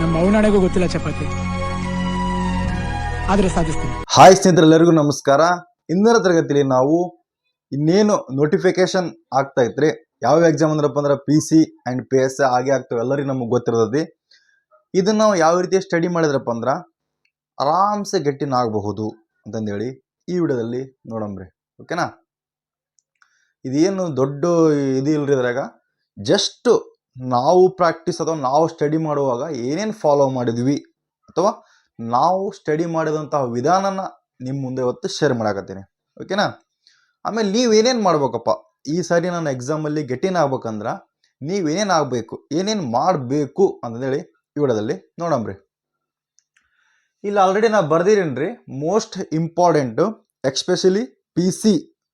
ನಮ್ಮ ಗೊತ್ತಿಲ್ಲ ಚಪಾತಿ. ಆದ್ರೆ ಸಾಧಿಸ್ತೀನಿ. ಹಾಯ್ ಸ್ನೇಹಿತರೆಲ್ಲರಿಗೂ ನಮಸ್ಕಾರ. ಇಂದಿನ ತರಗತಿಯಲ್ಲಿ ನಾವು ಇನ್ನೇನು ನೋಟಿಫಿಕೇಶನ್ ಆಗ್ತಾ ಇದ್ರೆ ಯಾವ ಎಕ್ಸಾಮ್ ಅಂದ್ರಪ್ಪ ಅಂದ್ರೆ P C and P S ಹಾಗೆ ಆಗ್ತವೆ, ಎಲ್ಲರಿಗೂ ನಮಗೆ ಗೊತ್ತಿರ್ತದೆ. ಇದನ್ನ ನಾವು ಯಾವ ರೀತಿ ಸ್ಟಡಿ ಮಾಡಿದ್ರಪ್ಪ ಅಂದ್ರೆ, ಆರಾಮ್ಸೆ ಗೆಟ್ಟಿನ ಆಗಬಹುದು ಅಂತಂದೇಳಿ ಈ ವಿಡಿಯೋದಲ್ಲಿ ನೋಡಂಬ್ರಿ ಓಕೆನಾ ಇದೇನು ದೊಡ್ಡ ಇದು ಇಲ್ರಿ ಇದ್ರಾಗ ಜಸ್ಟ್ ನಾವು ಪ್ರಾಕ್ಟೀಸ್ ಅಥವಾ ನಾವು ಸ್ಟಡಿ ಮಾಡುವಾಗ ಏನೇನು ಫಾಲೋ ಮಾಡಿದ್ವಿ ಅಥವಾ ನಾವು ಸ್ಟಡಿ ಮಾಡಿದಂತಹ ವಿಧಾನನ ನಿಮ್ಮ ಮುಂದೆ ಇವತ್ತು ಶೇರ್ ಮಾಡಾಕತ್ತೀನಿ. ಓಕೆನಾ ಆಮೇಲೆ ನೀವು ಏನೇನು ಮಾಡ್ಬೇಕಪ್ಪ? ಈ ಸಾರಿ ನಾನು ಎಕ್ಸಾಮಲ್ಲಿ ಗೆಟಿನ್ ಆಗ್ಬೇಕಂದ್ರೆ ನೀವೇನೇನು ಆಗಬೇಕು? ಏನೇನು ಮಾಡಬೇಕು ಅಂತಂದೇಳಿ ಈ ವಿಡಿಯೋದಲ್ಲಿ ನೋಡಂಬ್ರಿ ಇಲ್ಲಿ ಆಲ್ರೆಡಿ ನಾ ಬರ್ದಿರೇನ್ರಿ most important especially P C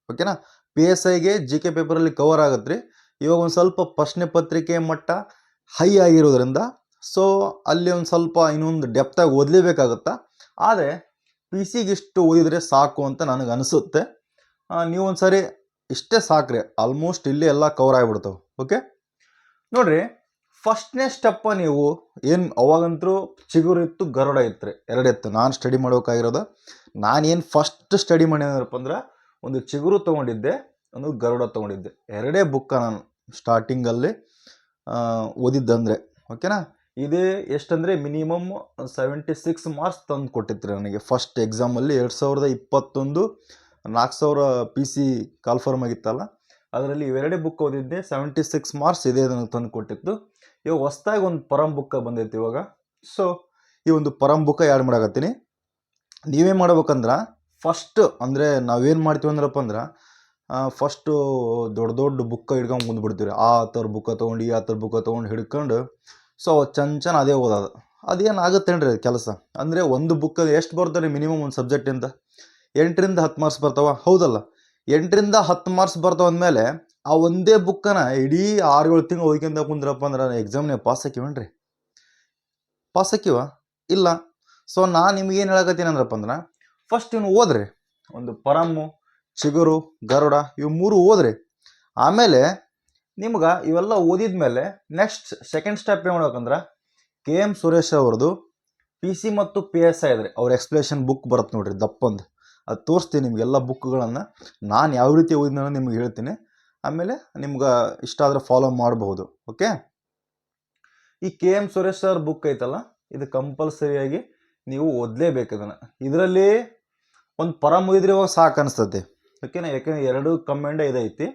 ಓಕೆನಾ ಪಿ ಎಸ್ ಐಗೆ ಜಿ ಕೆ ಪೇಪರಲ್ಲಿ ಕವರ್ ಆಗುತ್ತೆ ರೀ ಇವಾಗ ಒಂದು ಸ್ವಲ್ಪ ಪ್ರಶ್ನೆ ಪತ್ರಿಕೆ ಮಟ್ಟ ಹೈ ಆಗಿರೋದ್ರಿಂದ ಸೊ ಅಲ್ಲಿ ಒಂದು ಸ್ವಲ್ಪ ಇನ್ನೊಂದು ಡೆಪ್ತಾಗಿ ಓದಲೇಬೇಕಾಗುತ್ತಾ? ಆದರೆ ಪಿ ಸಿಗೆ ಇಷ್ಟು ಓದಿದರೆ ಸಾಕು ಅಂತ ನನಗೆ ಅನಿಸುತ್ತೆ. ನೀವು ಸರಿ ಇಷ್ಟೇ ಸಾಕ್ರೆ ಆಲ್ಮೋಸ್ಟ್ ಇಲ್ಲಿ ಎಲ್ಲ ಕವರ್ ಆಗಿಬಿಡ್ತಾವೆ ಓಕೆ ನೋಡಿರಿ ಫಸ್ಟ್ನೇ ಸ್ಟೆಪ್ಪ ನೀವು ಏನು ಅವಾಗಂತರೂ ಚಿಗುರು ಇತ್ತು, ಗರುಡ ಇತ್ತು ರೀ ಎರಡು ಇತ್ತು ನಾನು ಸ್ಟಡಿ ಮಾಡ್ಬೇಕಾಗಿರೋದು ನಾನೇನು ಫಸ್ಟ್ ಸ್ಟಡಿ ಮಾಡಿದ್ರಪ್ಪ ಅಂದ್ರೆ, ಒಂದು ಚಿಗುರು ತೊಗೊಂಡಿದ್ದೆ, ಒಂದು ಗರುಡ ತೊಗೊಂಡಿದ್ದೆ. ಎರಡೇ ಬುಕ್ಕ ನಾನು ಸ್ಟಾರ್ಟಿಂಗಲ್ಲಿ ಓದಿದ್ದಂದರೆ. ಓಕೆನಾ ಇದೇ ಎಷ್ಟಂದರೆ ಮಿನಿಮಮ್ ಸೆವೆಂಟಿ ಸಿಕ್ಸ್ ಮಾರ್ಕ್ಸ್ ತಂದು ಕೊಟ್ಟಿತ್ತು ನನಗೆ. ಫಸ್ಟ್ ಎಕ್ಸಾಮಲ್ಲಿ ಎರಡು ಸಾವಿರದ ಇಪ್ಪತ್ತೊಂದು ನಾಲ್ಕು ಸಾವಿರ ಪಿ ಸಿ ಕಾಲ್ಫರ್ಮ್ ಆಗಿತ್ತಲ್ಲ? ಅದರಲ್ಲಿ ಇವೆರಡೇ ಬುಕ್ ಓದಿದ್ದೆ ಸೆವೆಂಟಿ ಸಿಕ್ಸ್ ಮಾರ್ಕ್ಸ್ ಇದೆ ನನಗೆ ತಂದು ಕೊಟ್ಟಿತ್ತು. ಇವಾಗ ಹೊಸ್ದಾಗಿ ಒಂದು ಪರಂ ಬುಕ್ಕ ಬಂದೈತಿ ಇವಾಗ. ಸೊ ಈ ಒಂದು ಪರಂ ಬುಕ್ಕ ಆ್ಯಡ್ ಮಾಡಾಕತ್ತೀನಿ. ನೀವೇ ಮಾಡ್ಬೇಕಂದ್ರೆ ಫಸ್ಟ್ ಅಂದರೆ ನಾವೇನು ಮಾಡ್ತೀವಿ ಅಂದ್ರಪ್ಪ ಅಂದ್ರೆ ಫಸ್ಟು ದೊಡ್ಡ ದೊಡ್ಡ ಬುಕ್ಕ ಹಿಡ್ಕೊಂಡು ಬಂದ್ಬಿಡ್ತೀವಿ ಆ ಥರ ಬುಕ್ಕ ತೊಗೊಂಡು ಆ ಥರ ಬುಕ್ಕ ತೊಗೊಂಡು ಹಿಡ್ಕೊಂಡು ಸೊ ಚಂದ ಚೆನ್ನ ಅದೇ ಓದೋದು ಅದೇನು ಆಗುತ್ತೇನ್ರಿ ಅದು ಕೆಲಸ? ಅಂದರೆ ಒಂದು ಬುಕ್ಕ ಎಷ್ಟು ಬರ್ತಾರೆ ಮಿನಿಮಮ್ ಒಂದು ಸಬ್ಜೆಕ್ಟಿಂದ ಎಂಟರಿಂದ ಹತ್ತು ಮಾರ್ಕ್ಸ್ ಬರ್ತಾವ? ಹೌದಲ್ಲ. ಎಂಟರಿಂದ ಹತ್ತು ಮಾರ್ಕ್ಸ್ ಬರ್ತಾವ ಅಂದಮೇಲೆ ಆ ಒಂದೇ ಬುಕ್ಕನ ಇಡೀ ಆರು ಏಳು ತಿಂಗಳು ಓದ್ಕೊಂತ ಕುಂದ್ರಪ್ಪ ಅಂದ್ರೆ ಎಕ್ಸಾಮ್ನೇ ಪಾಸ್ ಹಾಕಿವೇನ್ರಿ? ಪಾಸ್ ಹಾಕಿವ? ಇಲ್ಲ. ಸೊ ನಾನು ನಿಮ್ಗೇನು ಹೇಳಕತ್ತೀನಿ ಅಂದ್ರಪ್ಪ ಅಂದ್ರೆ ಫಸ್ಟ್ ಇವ್ನು ಓದ್ರಿ. ಒಂದು ಪರಮ್ಮು ಚಿಗುರು, ಗರುಡ ಇವು ಮೂರು ಓದ್ರಿ. ಆಮೇಲೆ ನಿಮ್ಗೆ ಇವೆಲ್ಲ ಓದಿದ ಮೇಲೆ ನೆಕ್ಸ್ಟ್ ಸೆಕೆಂಡ್ ಸ್ಟೆಪ್ ಏನು ಮಾಡ್ಬೇಕಂದ್ರೆ ಕೆ ಎಂ ಸುರೇಶ್ ಅವ್ರದ್ದು ಪಿ ಸಿ ಮತ್ತು ಪಿ ಎಸ್ ಐ ಇದ್ರಿ ಅವ್ರ ಎಕ್ಸ್ಪ್ಲೇಷನ್ ಬುಕ್ ಬರುತ್ತೆ ನೋಡ್ರಿ ದಪ್ಪಂದು. ಅದು ತೋರಿಸ್ತೀನಿ ನಿಮಗೆಲ್ಲ ಬುಕ್ಗಳನ್ನು ನಾನು ಯಾವ ರೀತಿ ಓದಿನ ನಿಮ್ಗೆ ಹೇಳ್ತೀನಿ. ಆಮೇಲೆ ನಿಮ್ಗೆ ಇಷ್ಟ ಆದರೆ ಫಾಲೋ ಮಾಡಬಹುದು. ಓಕೆ ಈ K M Suresh sir book ಐತಲ್ಲ, ಇದು ಕಂಪಲ್ಸರಿಯಾಗಿ ನೀವು ಓದಲೇಬೇಕು ಇದನ್ನು. ಇದರಲ್ಲಿ ಒಂದು ಪರ ಮುಗಿದ್ರೆ ಇವಾಗ ಸಾಕು ಅನಿಸ್ತದೆ ಓಕೆನಾ ಯಾಕೆಂದ್ರೆ ಎರಡು ಕಮೆಂಡ ಇದೈತಿ.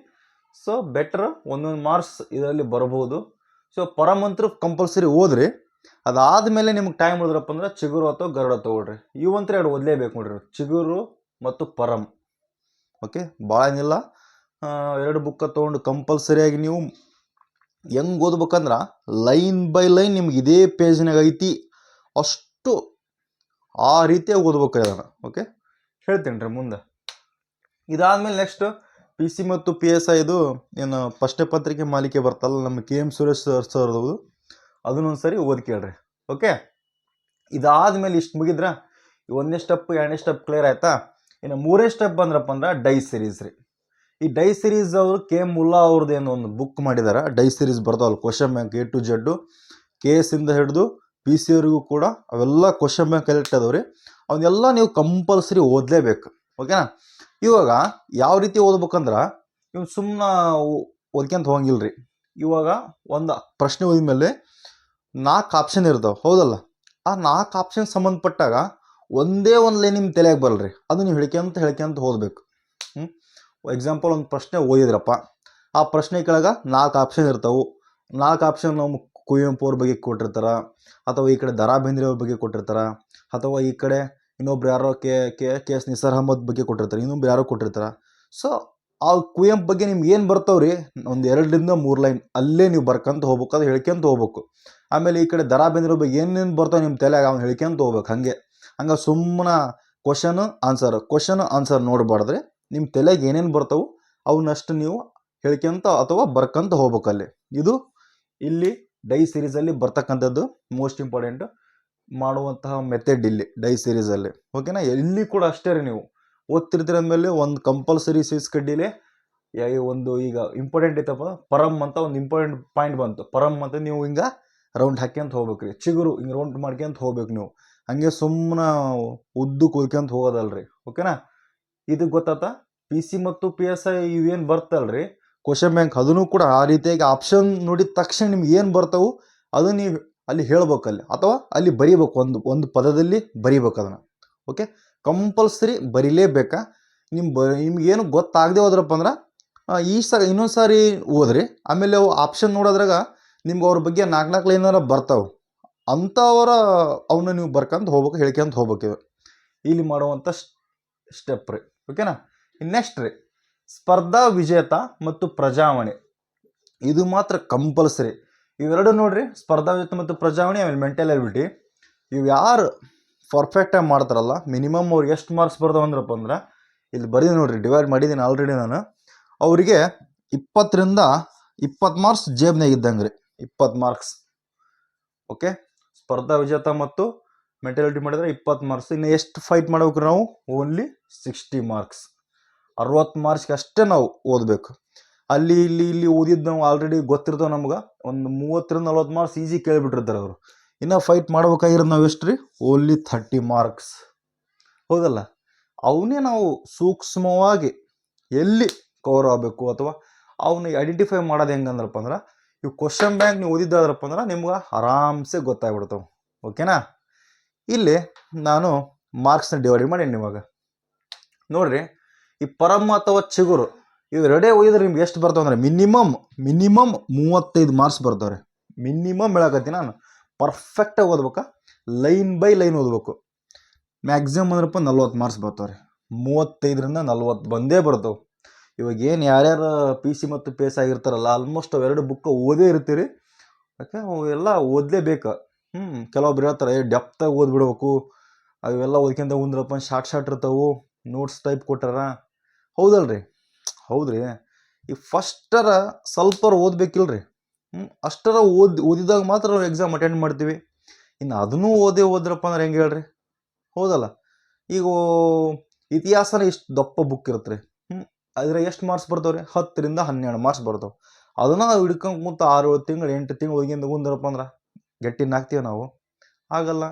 ಸೊ ಬೆಟ್ರ್ ಒಂದೊಂದು ಮಾರ್ಕ್ಸ್ ಇದರಲ್ಲಿ ಬರ್ಬೋದು. ಸೊ ಪರಮಂತ್ರ ಕಂಪಲ್ಸರಿ ಓದ್ರಿ. ಅದಾದಮೇಲೆ ನಿಮ್ಗೆ ಟೈಮ್ ಉಳಿದ್ರಪ್ಪ ಅಂದ್ರೆ ಚಿಗುರು ಅಥವಾ ಗರುಡ ತೊಗೊಳ್ರಿ. ಇವಂತ್ರ ಎರಡು ಓದಲೇಬೇಕು ನೋಡ್ರಿ. ಚಿಗುರು ಮತ್ತು ಪರಂ. ಓಕೆ ಭಾಳ ಏನಿಲ್ಲ. ಎರಡು ಬುಕ್ಕ ತೊಗೊಂಡು ಕಂಪಲ್ಸರಿಯಾಗಿ ನೀವು ಹೆಂಗೆ ಓದ್ಬೇಕಂದ್ರೆ ಲೈನ್ ಬೈ ಲೈನ್ ನಿಮ್ಗೆ ಇದೇ ಪೇಜ್ನಾಗ ಐತಿ. ಅಷ್ಟು ಆ ರೀತಿಯಾಗಿ ಓದ್ಬೇಕು ಅದನ್ನು. ಓಕೆ ಹೇಳ್ತೀನಿ ರೀ ಮುಂದೆ. ಇದಾದ್ಮೇಲೆ ನೆಕ್ಸ್ಟ್ ಪಿ ಸಿ ಮತ್ತು ಪಿ ಎಸ್ ಐದು ಏನು ಪ್ರಶ್ನೆ ಪತ್ರಿಕೆ ಮಾಲಿಕೆ ಬರ್ತಲ್ಲ, ನಮ್ಮ ಕೆ ಎಂ ಸುರೇಶ್ ಸರ್ ಸರ್ದು ಅದನ್ನೊಂದು ಸರಿ ಓದಿ ಕೇಳ್ರಿ. ಓಕೆ ಇದಾದ್ಮೇಲೆ ಇಷ್ಟು ಮುಗಿದ್ರ ಒಂದನೇ ಸ್ಟೆಪ್ ಎರಡನೇ ಸ್ಟೆಪ್ ಕ್ಲಿಯರ್ ಆಯ್ತಾ? ಇನ್ನು ಮೂರನೇ ಸ್ಟೆಪ್ ಬಂದ್ರಪ್ಪ ಅಂದ್ರೆ ಡೈ ಸಿರೀಸ್ ರೀ. ಈ ಡೈ ಸಿರೀಸ್ ಅವರು ಕೆ ಮುಲ್ಲಾ ಅವ್ರದ್ದು ಏನು ಒಂದು ಬುಕ್ ಮಾಡಿದಾರೆ. ಡೈ ಸಿರೀಸ್ ಬರ್ತಾವಲ್ಲ question bank A to Z K S ಇಂದ ಹಿಡಿದು ಪಿ ಸಿ ಅವ್ರಿಗೂ ಕೂಡ ಅವೆಲ್ಲ ಕ್ವಶನ್ ಬ್ಯಾಂಕ್ ಕಲೆಕ್ಟ್ ಅದಾವ್ರಿ ಅವನ್ನೆಲ್ಲ ನೀವು ಕಂಪಲ್ಸರಿ ಓದಲೇಬೇಕು. ಓಕೆನಾ ಇವಾಗ ಯಾವ ರೀತಿ ಓದ್ಬೇಕಂದ್ರೆ ಇವ್ನು ಸುಮ್ಮನೆ ಓದ್ಕೊಂತ ಹೋಗಂಗಿಲ್ಲ ರೀ ಇವಾಗ ಒಂದು ಪ್ರಶ್ನೆ ಓದಿದ ಮೇಲೆ ನಾಲ್ಕು ಆಪ್ಷನ್ ಇರ್ತಾವೆ, ಹೌದಲ್ಲ? ಆ ನಾಲ್ಕು ಆಪ್ಷನ್ ಸಂಬಂಧಪಟ್ಟಾಗ ಒಂದೇ ಒಂದು ಲೈನ್ ನಿಮ್ಮ ತಲೆಯಾಗ ಬರಲ್ರಿ ಅದು ನೀವು ಹೇಳ್ಕೊಂತ ಹೇಳ್ಕೊಂತ ಓದಬೇಕು. ಹ್ಞೂ ಎಕ್ಸಾಂಪಲ್ ಒಂದು ಪ್ರಶ್ನೆ ಓದಿದ್ರಪ್ಪ. ಆ ಪ್ರಶ್ನೆ ಕೆಳಗೆ ನಾಲ್ಕು ಆಪ್ಷನ್ ಇರ್ತಾವೆ. ನಾಲ್ಕು ಆಪ್ಷನ್ ನಮ್ಮ ಕುವೆಂಪು ಅವ್ರ ಬಗ್ಗೆ ಕೊಟ್ಟಿರ್ತಾರೆ, ಅಥವಾ ಈ ಕಡೆ ದರಾ ಬೇಂದ್ರೆ ಅವ್ರ ಬಗ್ಗೆ ಕೊಟ್ಟಿರ್ತಾರೆ, ಅಥವಾ ಈ ಕಡೆ ಇನ್ನೊಬ್ರು ಯಾರೋ K K K S Nisar Ahmed ಬಗ್ಗೆ ಕೊಟ್ಟಿರ್ತಾರೆ, ಇನ್ನೊಬ್ರು ಯಾರೋ ಕೊಟ್ಟಿರ್ತಾರೆ. ಸೊ ಆ ಕುವೆಂಪು ಬಗ್ಗೆ ನಿಮ್ಗೆ ಏನು ಬರ್ತಾವ್ರಿ? ಒಂದು ಎರಡರಿಂದ ಮೂರು ಲೈನ್, ಅಲ್ಲೇ ನೀವು ಬರ್ಕಂತ ಹೋಗ್ಬೇಕು, ಅದು ಹೇಳ್ಕೊಂತ ಹೋಗ್ಬೇಕು. ಆಮೇಲೆ ಈ ಕಡೆ ದರಾ ಬೆಂದಿರೋ ಬಗ್ಗೆ ಏನೇನು ಬರ್ತಾವೆ ನಿಮ್ಮ ತಲೆಯಾಗ, ಅವ್ನು ಹೇಳ್ಕೊಂತ ಹೋಗ್ಬೇಕು, ಹಾಗೆ. ಹಂಗೆ ಸುಮ್ಮನೆ ಕ್ವಶನ್ ಆನ್ಸರ್ ಕ್ವಶನ್ ಆನ್ಸರ್ ನೋಡಬಾರ್ದ್ರೆ ನಿಮ್ಮ ತಲೆಗೆ ಏನೇನು ಬರ್ತಾವೆ ಅವನ್ನಷ್ಟು ನೀವು ಹೇಳ್ಕೊಂತ ಅಥವಾ ಬರ್ಕಂತ ಹೋಗ್ಬೇಕಲ್ಲಿ. ಇದು ಇಲ್ಲಿ ಡೈ ಸೀರೀಸಲ್ಲಿ ಬರ್ತಕ್ಕಂಥದ್ದು ಮೋಸ್ಟ್ ಇಂಪಾರ್ಟೆಂಟ್ ಮಾಡುವಂತಹ ಮೆಥಡ್ ಇಲ್ಲಿ ಡೈ ಸೀರೀಸಲ್ಲಿ ಓಕೆನಾ ಎಲ್ಲಿ ಕೂಡ ಅಷ್ಟೇ ರೀ ನೀವು. ಓದ್ತಿರ್ತೀರ ಅಂದಮೇಲೆ ಒಂದು ಕಂಪಲ್ಸರಿ ಸೀಸ್ ಕಡ್ಡಿಲಿ ಒಂದು ಈಗ ಇಂಪಾರ್ಟೆಂಟ್ ಐತಪ್ಪ ಪರಮ್ ಅಂತ ಒಂದು ಇಂಪಾರ್ಟೆಂಟ್ ಪಾಯಿಂಟ್ ಬಂತು. ಪರಮ್ ಅಂತ ನೀವು ಹಿಂಗೆ ರೌಂಡ್ ಹಾಕ್ಯಂತ ಹೋಗ್ಬೇಕು ರೀ. ಚಿಗುರು ಹಿಂಗೆ ರೌಂಡ್ ಮಾಡ್ಕ್ಯಂತ ಹೋಗ್ಬೇಕು ನೀವು. ಹಂಗೆ ಸುಮ್ಮನೆ ಉದ್ದು ಹೋಗೋದಲ್ಲ ಹೋಗೋದಲ್ರಿ. ಓಕೆನಾ ಇದು ಗೊತ್ತಾತ? ಪಿ ಸಿ ಮತ್ತು ಪಿ ಎಸ್ ಐ ಇವೇನು ಬರ್ತಲ್ರಿ? ಕ್ವಶನ್ ಬ್ಯಾಂಕ್ ಅದನ್ನು ಕೂಡ ಆ ರೀತಿಯಾಗಿ ಆಪ್ಷನ್ ನೋಡಿದ ತಕ್ಷಣ ನಿಮ್ಗೆ ಏನು ಬರ್ತವೆ? ಅದು ನೀವು ಅಲ್ಲಿ ಹೇಳ್ಬೇಕಲ್ಲಿ ಅಥವಾ ಅಲ್ಲಿ ಬರೀಬೇಕು ಒಂದು ಒಂದು ಪದದಲ್ಲಿ ಬರೀಬೇಕು ಅದನ್ನು. ಓಕೆ ಕಂಪಲ್ಸರಿ ಬರೀಲೇಬೇಕಾ. ನಿಮ್ಮ ಬ, ನಿಮ್ಗೇನು ಗೊತ್ತಾಗದೆ ಹೋದ್ರಪ್ಪ ಅಂದ್ರೆ ಈ ಸ, ಇನ್ನೊಂದು ಸಾರಿ ಓದ್ರಿ, ಆಮೇಲೆ ಅವು ಆಪ್ಷನ್ ನೋಡೋದ್ರಾಗ ನಿಮ್ಗೆ ಅವ್ರ ಬಗ್ಗೆ ನಾಲ್ಕು ನಾಲ್ಕು ಲೈನಾರ ಬರ್ತಾವೆ. ಅಂಥವರ ಅವನ್ನ ನೀವು ಬರ್ಕಂತ ಹೋಗ್ಬೇಕು, ಹೇಳ್ಕೊಂತ ಹೋಗ್ಬೇಕು ಇದು ಇಲ್ಲಿ ಮಾಡುವಂಥ ಸ್ಟೆಪ್ ರೀ. ಓಕೆನಾ ನೆಕ್ಸ್ಟ್ ರೀ. ಸ್ಪರ್ಧಾ ವಿಜೇತ ಮತ್ತು ಪ್ರಜಾವಣೆ. ಇದು ಮಾತ್ರ ಕಂಪಲ್ಸರಿ ಇವೆರಡು ನೋಡ್ರಿ, ಸ್ಪರ್ಧಾ ವಿಜೇತ ಮತ್ತು ಪ್ರಜಾವಣಿ, ಆಮೇಲೆ ಮೆಂಟಲ್ ಎಬಿಲಿಟಿ ಇವು ಯಾರು ಪರ್ಫೆಕ್ಟಾಗಿ ಮಾಡ್ತಾರಲ್ಲ ಮಿನಿಮಮ್ ಅವ್ರಿಗೆ ಎಷ್ಟು ಮಾರ್ಕ್ಸ್ ಬರ್ತಾವೆ ಅಂದ್ರಪ್ಪ ಅಂದ್ರೆ, ಇಲ್ಲಿ ಬರೀ ನೋಡ್ರಿ ಡಿವೈಡ್ ಮಾಡಿದ್ದೀನಿ ಆಲ್ರೆಡಿ ನಾನು. ಅವರಿಗೆ ಇಪ್ಪತ್ತರಿಂದ ಇಪ್ಪತ್ತು ಮಾರ್ಕ್ಸ್ ಜೇಬ್ನಾಗ ಇದ್ದಂಗೆ ರೀ ಇಪ್ಪತ್ತು ಮಾರ್ಕ್ಸ್ ಓಕೆ ಸ್ಪರ್ಧಾ ವಿಜೇತ ಮತ್ತು ಮೆಂಟಾಲಿಟಿ ಮಾಡಿದ್ರೆ ಇಪ್ಪತ್ತು ಮಾರ್ಕ್ಸ್ ಇನ್ನು ಎಷ್ಟು ಫೈಟ್ ಮಾಡ್ಬೇಕು ನಾವು? ಓನ್ಲಿ ಸಿಕ್ಸ್ಟಿ ಮಾರ್ಕ್ಸ್ ಅರವತ್ತು ಮಾರ್ಕ್ಸ್ಗೆ ಅಷ್ಟೇ ನಾವು ಓದಬೇಕು. ಅಲ್ಲಿ, ಇಲ್ಲಿ ಇಲ್ಲಿ ಓದಿದ್ದು ನಾವು ಆಲ್ರೆಡಿ ಗೊತ್ತಿರ್ತಾವೆ ನಮ್ಗೆ. ಒಂದು ಮೂವತ್ತರಿಂದ ನಲ್ವತ್ತು ಮಾರ್ಕ್ಸ್ ಈಸಿ ಕೇಳಿಬಿಟ್ಟಿರ್ತಾರೆ ಅವರು. ಇನ್ನು ಫೈಟ್ ಮಾಡ್ಬೇಕಾಗಿರೋದು ನಾವು ಎಷ್ಟು ರೀ ಓನ್ಲಿ ಥರ್ಟಿ ಮಾರ್ಕ್ಸ್ ಹೌದಲ್ಲ? ಅವನ್ನೇ ನಾವು ಸೂಕ್ಷ್ಮವಾಗಿ ಎಲ್ಲಿ ಕವರ್ ಆಗಬೇಕು ಅಥವಾ ಅವನ್ನ ಐಡೆಂಟಿಫೈ ಮಾಡೋದು ಹೆಂಗಂದ್ರಪ್ಪ ಅಂದ್ರೆ, ಇವು ಕ್ವಶನ್ ಬ್ಯಾಂಕ್ ನೀವು ಓದಿದ್ದಾದ್ರಪ್ಪ ಅಂದ್ರೆ ನಿಮ್ಗೆ ಆರಾಮ್ಸೆ ಗೊತ್ತಾಗ್ಬಿಡ್ತಾವೆ. ಓಕೆನಾ ಇಲ್ಲಿ ನಾನು ಮಾರ್ಕ್ಸ್ನ ಡಿವೈಡ್ ಮಾಡೀನಿ ಇವಾಗ ನೋಡ್ರಿ, ಈ ಪರಮ ಅಥವಾ ಚಿಗುರು ಇವೆರಡೇ ಒಯ್ದ್ರೆ ನಿಮ್ಗೆ ಎಷ್ಟು ಬರ್ತಾವೆ ಅಂದರೆ ಮಿನಿಮಮ್ ಮಿನಿಮಮ್ ಮೂವತ್ತೈದು ಮಾರ್ಕ್ಸ್ ಬರ್ತಾವೆ ರೀ ಮಿನಿಮಮ್ ಹೇಳಕತ್ತೀನಿ ನಾನು. ಪರ್ಫೆಕ್ಟಾಗಿ ಓದ್ಬೇಕಾ? ಲೈನ್ ಬೈ ಲೈನ್ ಓದ್ಬೇಕು. ಮ್ಯಾಕ್ಸಿಮಮ್ ಅಂದ್ರಪ್ಪ ನಲ್ವತ್ತು ಮಾರ್ಕ್ಸ್ ಬರ್ತಾವೆ ರೀ ಮೂವತ್ತೈದರಿಂದ ನಲ್ವತ್ತು ಬಂದೇ ಬರ್ತಾವೆ. ಇವಾಗ ಏನು ಯಾರ್ಯಾರು ಪಿ ಸಿ ಮತ್ತು ಪೇಸ್ ಆಗಿರ್ತಾರಲ್ಲ ಆಲ್ಮೋಸ್ಟ್ ಅವೆರಡು ಬುಕ್ ಓದೇ ಇರ್ತೀರಿ. ಯಾಕೆ? ಅವೆಲ್ಲ ಓದಲೇಬೇಕು. ಹ್ಞೂ ಕೆಲವೊಬ್ರು ಹೇಳ್ತಾರೆ ಡೆಪ್ತಾಗಿ ಓದ್ಬಿಡ್ಬೇಕು. ಅವೆಲ್ಲ ಓದ್ಕೊಂತ ಉಂದ್ರಪ್ಪ ಶಾರ್ಟ್ ಶಾರ್ಟ್ ಇರ್ತಾವೆ. ನೋಟ್ಸ್ ಟೈಪ್ ಕೊಟ್ಟಾರ. ಹೌದಲ್ರಿ. ಹೌದ್ರಿ? ಈ ಫಸ್ಟರ ಸ್ವಲ್ಪರ ಓದ್ಬೇಕಿಲ್ರಿ. ಹ್ಞೂ ಅಷ್ಟರ ಓದಿ, ಓದಿದಾಗ ಮಾತ್ರ ನಾವು ಎಕ್ಸಾಮ್ ಅಟೆಂಡ್ ಮಾಡ್ತೀವಿ. ಇನ್ನು ಅದನ್ನೂ ಓದೇ ಓದ್ರಪ್ಪ ಅಂದ್ರೆ ಹೆಂಗೆ ಹೇಳ್ರಿ? ಹೌದಲ್ಲ? ಈಗ ಇತಿಹಾಸನ ಇಷ್ಟು ದಪ್ಪ ಬುಕ್ ಇರುತ್ತೆ ರೀ ಹ್ಞೂ ಅದ್ರಾಗ ಎಷ್ಟು ಮಾರ್ಕ್ಸ್ ಬರ್ತಾವೆ ರೀ ಹತ್ತರಿಂದ ಹನ್ನೆರಡು ಮಾರ್ಕ್ಸ್ ಬರ್ತಾವೆ. ಅದನ್ನು ನಾವು ಹಿಡ್ಕೊಂಡು ಕುಂತು ಆರು ಏಳು ತಿಂಗಳು, ಎಂಟು ತಿಂಗಳು ಹೋಗಿಂದ ಕುಂದ್ರಪ್ಪ ಅಂದ್ರೆ ಗಟ್ಟಿನ ಹಾಕ್ತೀವಿ ನಾವು. ಆಗಲ್ಲ.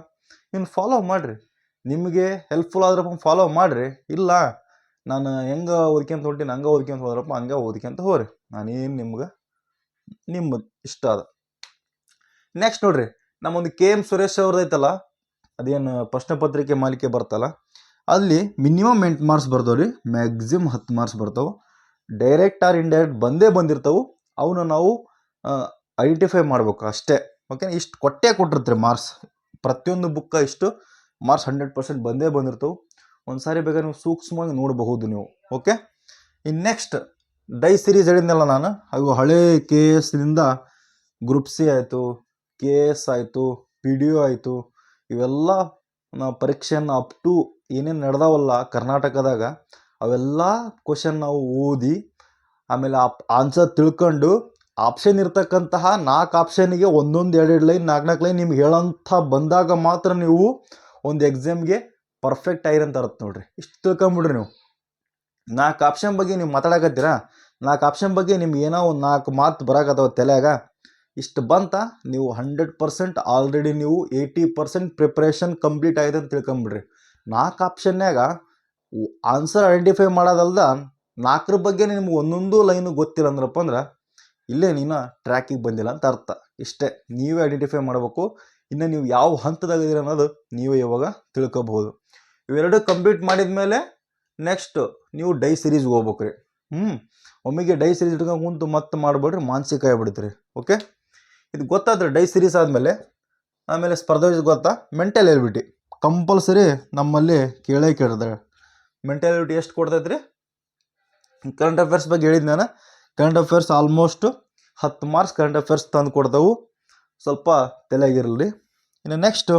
ಇನ್ನು ಫಾಲೋ ಮಾಡಿರಿ. ನಿಮಗೆ ಹೆಲ್ಪ್ಫುಲ್ ಆದ್ರಪ್ಪ ಫಾಲೋ ಮಾಡಿರಿ. ಇಲ್ಲ ನಾನು ಹೆಂಗೆ ಓದ್ಕೊಂತ ಹೊಂಟೀನಿ, ಹಂಗೆ ಓದ್ಕೊಂತ ಹೋದ್ರಪ್ಪ, ಹಂಗೆ ಓದ್ಕೊಂತ ಹೋಗ್ರಿ ನಾನೇನು ನಿಮ್ಗೆ, ನಿಮ್ಮ ಇಷ್ಟ ಅದ. ನೆಕ್ಸ್ಟ್ ನೋಡ್ರಿ, ನಮ್ಮೊಂದು ಕೆ ಎಂ ಸುರೇಶ್ ಅವ್ರದ್ದು ಐತಲ್ಲ, ಅದೇನು ಪ್ರಶ್ನೆ ಪತ್ರಿಕೆ ಮಾಲಿಕೆ ಬರ್ತಲ್ಲ, ಅಲ್ಲಿ ಮಿನಿಮಮ್ ಎಂಟು ಮಾರ್ಕ್ಸ್ ಬರ್ತಾವೆ ರೀ ಮ್ಯಾಕ್ಸಿಮಮ್ ಹತ್ತು ಮಾರ್ಕ್ಸ್ ಬರ್ತಾವೆ. ಡೈರೆಕ್ಟ್ ಆರ್ ಇಂಡೈರೆಕ್ಟ್ ಬಂದೇ ಬಂದಿರ್ತಾವೆ. ಅವನ್ನ ನಾವು ಐಡೆಂಟಿಫೈ ಮಾಡ್ಬೇಕು ಅಷ್ಟೇ. ಓಕೆ ಇಷ್ಟು ಕೊಟ್ಟೆ ಕೊಟ್ಟಿರ್ತೀರಿ ಮಾರ್ಕ್ಸ್ ಪ್ರತಿಯೊಂದು ಬುಕ್ಕ ಇಷ್ಟು ಮಾರ್ಕ್ಸ್ ಹಂಡ್ರೆಡ್ ಪರ್ಸೆಂಟ್ ಬಂದೇ ಬಂದಿರ್ತವೆ. ಒಂದು ಸಾರಿ ಬೇಗ ನೀವು ಸೂಕ್ಷ್ಮವಾಗಿ ನೋಡಬಹುದು ನೀವು ಓಕೆ ಇನ್ನು ನೆಕ್ಸ್ಟ್ ಡೈ ಸಿರೀಸ್ ಹೇಳಿದ್ನಲ್ಲ ನಾನು ಹಾಗೂ ಹಳೆ ಕೆ ಎಸ್ನಿಂದ ಗ್ರೂಪ್ ಸಿ ಆಯಿತು ಕೆ ಎಸ್ ಆಯಿತು ಪಿ ಡಿ ಒ ಆಯಿತು, ಇವೆಲ್ಲ ನಾವು ಪರೀಕ್ಷೆಯನ್ನು ಅಪ್ ಟು ಏನೇನು ನಡೆದಾವಲ್ಲ ಕರ್ನಾಟಕದಾಗ, ಅವೆಲ್ಲ ಕ್ವಶನ್ ನಾವು ಓದಿ, ಆಮೇಲೆ ಆಪ್ ಆನ್ಸರ್ ತಿಳ್ಕೊಂಡು ಆಪ್ಷನ್ ಇರ್ತಕ್ಕಂತಹ ನಾಲ್ಕು ಆಪ್ಷನ್ಗೆ ಒಂದೊಂದು ಎರಡೆರಡು ಲೈನ್ ನಾಲ್ಕು ನಾಲ್ಕು ಲೈನ್ ನಿಮ್ಗೆ ಹೇಳೋಂಥ ಬಂದಾಗ ಮಾತ್ರ ನೀವು ಒಂದು ಎಕ್ಸಾಮ್ಗೆ ಪರ್ಫೆಕ್ಟ್ ಆಗಿರಂತ ಅರ್ಥ ನೋಡ್ರಿ. ಇಷ್ಟು ತಿಳ್ಕೊಂಬಿಡ್ರಿ ನೀವು. ನಾಲ್ಕು ಆಪ್ಷನ್ ಬಗ್ಗೆ ನೀವು ಮಾತಾಡಕತ್ತೀರಾ? ನಾಲ್ಕು ಆಪ್ಷನ್ ಬಗ್ಗೆ ನಿಮ್ಗೆ ಏನೋ ಒಂದು ನಾಲ್ಕು ಮಾತು ಬರಾಕತ್ತವ ತಲೆಯಾಗ. ಇಷ್ಟು ಬಂತ ನೀವು ಹಂಡ್ರೆಡ್ ಪರ್ಸೆಂಟ್ ಆಲ್ರೆಡಿ ನೀವು ಏಯ್ಟಿ ಪರ್ಸೆಂಟ್ ಪ್ರಿಪ್ರೇಷನ್ ಕಂಪ್ಲೀಟ್ ಆಗಿದೆ ಅಂತ ತಿಳ್ಕೊಂಬಿಡ್ರಿ. ನಾಲ್ಕು ಆಪ್ಷನ್ಯಾಗ ಆನ್ಸರ್ ಐಡೆಂಟಿಫೈ ಮಾಡೋದಲ್ದ ನಾಲ್ಕರ ಬಗ್ಗೆ ನಿಮ್ಗೆ ಒಂದೊಂದು ಲೈನು ಗೊತ್ತಿಲ್ಲ ಅಂದ್ರಪ್ಪ ಅಂದ್ರೆ ಇಲ್ಲೇ ನೀನು ಟ್ರ್ಯಾಕಿಗೆ ಬಂದಿಲ್ಲ ಅಂತ ಅರ್ಥ. ಇಷ್ಟೇ. ನೀವೇ ಐಡೆಂಟಿಫೈ ಮಾಡಬೇಕು. ಇನ್ನು ನೀವು ಯಾವ ಹಂತದಾಗಿದ್ದೀರ ಅನ್ನೋದು ನೀವೇ ಇವಾಗ ತಿಳ್ಕೊಬಹುದು. ಇವೆರಡು ಕಂಪ್ಲೀಟ್ ಮಾಡಿದ ಮೇಲೆ ನೆಕ್ಸ್ಟ್ ನೀವು ಡೈ ಸಿರೀಸ್ಗೆ ಹೋಗ್ಬೇಕು ರೀ ಹ್ಞೂ ಒಮ್ಮೆಗೆ ಡೈ ಸಿರೀಸ್ ಇಟ್ಕೊಂಡು ಕುಂತು ಮತ್ತೆ ಮಾಡ್ಬೇಡ್ರಿ ಮಾನಸಿಕ ಆಗ್ಬಿಡ್ತೀರಿ. ಓಕೆ ಇದು ಗೊತ್ತಾದ್ರೆ ಡೈ ಸಿರೀಸ್ ಆದಮೇಲೆ, ಆಮೇಲೆ ಸ್ಪರ್ಧಾ ಗೊತ್ತಾ? ಮೆಂಟಲ್ ಎಬಿಲಿಟಿ ಕಂಪಲ್ಸರಿ ನಮ್ಮಲ್ಲಿ ಕೇಳೇ ಕೇಳಿದ್ರೆ ಮೆಂಟಲ್ ಎಬಿಲಿಟಿ ಎಷ್ಟು ಕೊಡ್ತೈತೆ ರೀ ಕರೆಂಟ್ ಅಫೇರ್ಸ್ ಬಗ್ಗೆ ಹೇಳಿದ್ ನಾನು. ಕರೆಂಟ್ ಅಫೇರ್ಸ್ ಆಲ್ಮೋಸ್ಟ್ ಹತ್ತು ಮಾರ್ಕ್ಸ್ ಕರೆಂಟ್ ಅಫೇರ್ಸ್ ತಂದು ಕೊಡ್ತಾವು. ಸ್ವಲ್ಪ ತಲೆಯಾಗಿರಲಿ ಇನ್ನು ನೆಕ್ಸ್ಟು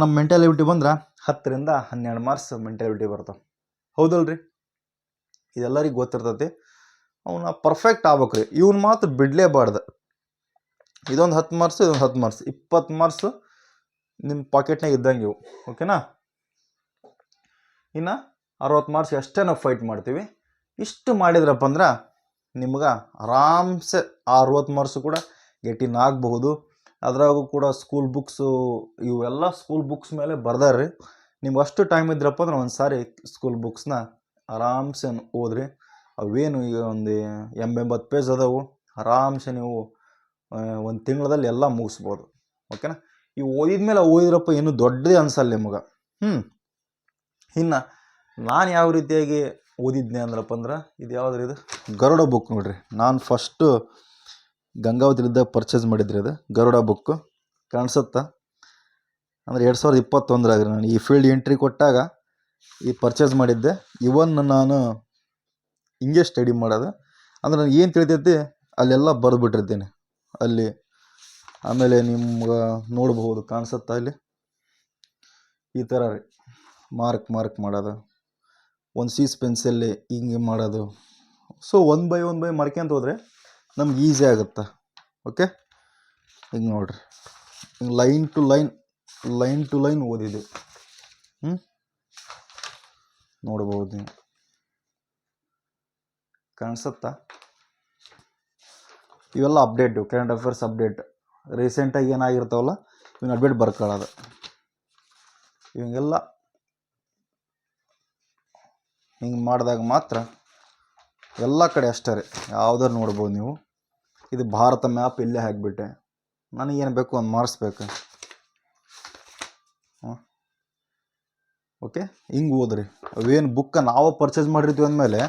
ನಮ್ಮ ಮೆಂಟಾಲಿಟಿ ಬಂದ್ರೆ ಹತ್ತರಿಂದ ಹನ್ನೆರಡು ಮಾರ್ಕ್ಸ್ ಮೆಂಟಾಲಿಟಿ ಬರ್ತಾವೆ ಹೌದಲ್ರಿ? ಇದೆಲ್ಲರಿಗೆ ಗೊತ್ತಿರ್ತೈತಿ. ಅವನ್ನ ಪರ್ಫೆಕ್ಟ್ ಆಗ್ಬೇಕು ರೀ ಇವ್ನು ಮಾತ್ರ ಬಿಡಲೇಬಾರ್ದು. ಇದೊಂದು ಹತ್ತು ಮಾರ್ಕ್ಸ್, ಇದೊಂದು ಹತ್ತು ಮಾರ್ಕ್ಸ್. ಇಪ್ಪತ್ತು ಮಾರ್ಕ್ಸ್ ನಿಮ್ಮ ಪಾಕೆಟ್ನಾಗ ಇದ್ದಂಗೆ ಇವು. ಓಕೆನಾ? ಇನ್ನು ಅರವತ್ತು ಮಾರ್ಕ್ಸ್ ಅಷ್ಟೇ ನಾವು ಫೈಟ್ ಮಾಡ್ತೀವಿ, ಇಷ್ಟು ಮಾಡಿದ್ರಪ್ಪ ಅಂದ್ರೆ ನಿಮ್ಗೆ ಆರಾಮ್ಸೆ ಆ ಅರವತ್ತು ಮಾರ್ಕ್ಸು ಕೂಡ ಗೆಟಿನ್ ಆಗಬಹುದು. ಅದ್ರಾಗೂ ಕೂಡ ಸ್ಕೂಲ್ ಬುಕ್ಸು ಇವೆಲ್ಲ ಸ್ಕೂಲ್ ಬುಕ್ಸ್ ಮೇಲೆ ಬರ್ದಾರ್ರಿ. ನಿಮ್ಗೆ ಅಷ್ಟು ಟೈಮ್ ಇದ್ರಪ್ಪ ಅಂದ್ರೆ ಒಂದು ಸಾರಿ ಸ್ಕೂಲ್ ಬುಕ್ಸ್ನ ಆರಾಮ್ಸೆ ಓದ್ರಿ. ಅವೇನು ಈಗ ಒಂದು ಎಂಬೆಂಬತ್ತು ಪೇಜ್ ಅದಾವು. ಆರಾಮ್ಸೆ ನೀವು ಒಂದು ತಿಂಗಳಲ್ಲಿ ಎಲ್ಲ ಮುಗಿಸ್ಬೋದು. ಓಕೆನಾ ಈ ಓದಿದ ಮೇಲೆ ಓದಿದ್ರಪ್ಪ ಏನು ದೊಡ್ಡದೇ ಅನ್ಸಲ್ಲ ನಿಮಗೆ. ಹ್ಞೂ ಇನ್ನು ನಾನು ಯಾವ ರೀತಿಯಾಗಿ ಓದಿದ್ದೆ ಅಂದ್ರಪ್ಪ ಅಂದ್ರೆ ಇದು ಯಾವ್ದು ಇದು? ಗರುಡ ಬುಕ್ ನೋಡ್ರಿ. ನಾನು ಫಸ್ಟು ಗಂಗಾವತಿಲಿದ್ದಾಗ ಪರ್ಚೇಸ್ ಮಾಡಿದ್ರಿ ಅದು? ಗರುಡ ಬುಕ್ಕು ಕಾಣಿಸುತ್ತಾ? ಅಂದರೆ ಎರಡು ಸಾವಿರದ ಇಪ್ಪತ್ತೊಂದರಾಗ ನಾನು ಈ ಫೀಲ್ಡ್ ಎಂಟ್ರಿ ಕೊಟ್ಟಾಗ ಈ ಪರ್ಚೇಸ್ ಮಾಡಿದ್ದೆ. ಇವನ್ ನಾನು ಹಿಂಗೆ ಸ್ಟಡಿ ಮಾಡೋದು. ಅಂದ್ರೆ ನನಗೆ ಏನು ತಿಳಿತೈತಿ? ಅಲ್ಲೆಲ್ಲ ಬರೆದ್ಬಿಟ್ಟಿರ್ತೀನಿ. ಅಲ್ಲಿ ಆಮೇಲೆ ನಿಮ್ಗೆ ನೋಡಬಹುದು, ಕಾಣಿಸುತ್ತಾ ಅಲ್ಲಿ? ಈ ಥರ ರೀ. ಮಾರ್ಕ್ ಮಾರ್ಕ್ ಮಾಡೋದು. ಒಂದು ಸೀಸ್ ಪೆನ್ಸಿಲ್ ಹಿಂಗೆ ಮಾಡೋದು. So one by one by ಮಾಡ್ಕೊಂತ ಹೋದರೆ ನಮ್ಗೆ ಈಸಿ ಆಗುತ್ತೆ? ಓಕೆ ಈಗ ನೋಡ್ರಿ. ಹಿಂಗೆ line to line line to line ಓದಿದೆ. ಹ್ಞೂ ನೋಡ್ಬೋದು ನೀವು. ಕಾಣಿಸುತ್ತಾ? ಇವೆಲ್ಲ ಅಪ್ಡೇಟು ಕರೆಂಟ್ ಅಫೇರ್ಸ್ ಅಪ್ಡೇಟ್ ರೀಸೆಂಟಾಗಿ ಏನಾಗಿರ್ತಾವಲ್ಲ ಇವನ್ನ ಅಪ್ಡೇಟ್ ಬರ್ಕೊಳ್ಳೋದು ಇವಂಗೆಲ್ಲ ಹಿಂಗೆ ಮಾಡಿದಾಗ ಮಾತ್ರ ಎಲ್ಲ ಕಡೆ ಅಷ್ಟೇ ರೀ. ಯಾವ್ದಾರು ನೋಡ್ಬೋದು ನೀವು. ಇದು ಭಾರತ ಮ್ಯಾಪ್ ಇಲ್ಲೇ ಹಾಕಿಬಿಟ್ಟೆ. ನನಗೇನು ಬೇಕು ಒಂದು ಮಾಡಿಸ್ಬೇಕು. ಓಕೆ ಹಿಂಗೆ ಓದ್ರಿ. ಅವೇನು ಬುಕ್ಕ ನಾವು ಪರ್ಚೇಸ್ ಮಾಡಿರ್ತೀವಿ ಅಂದಮೇಲೆ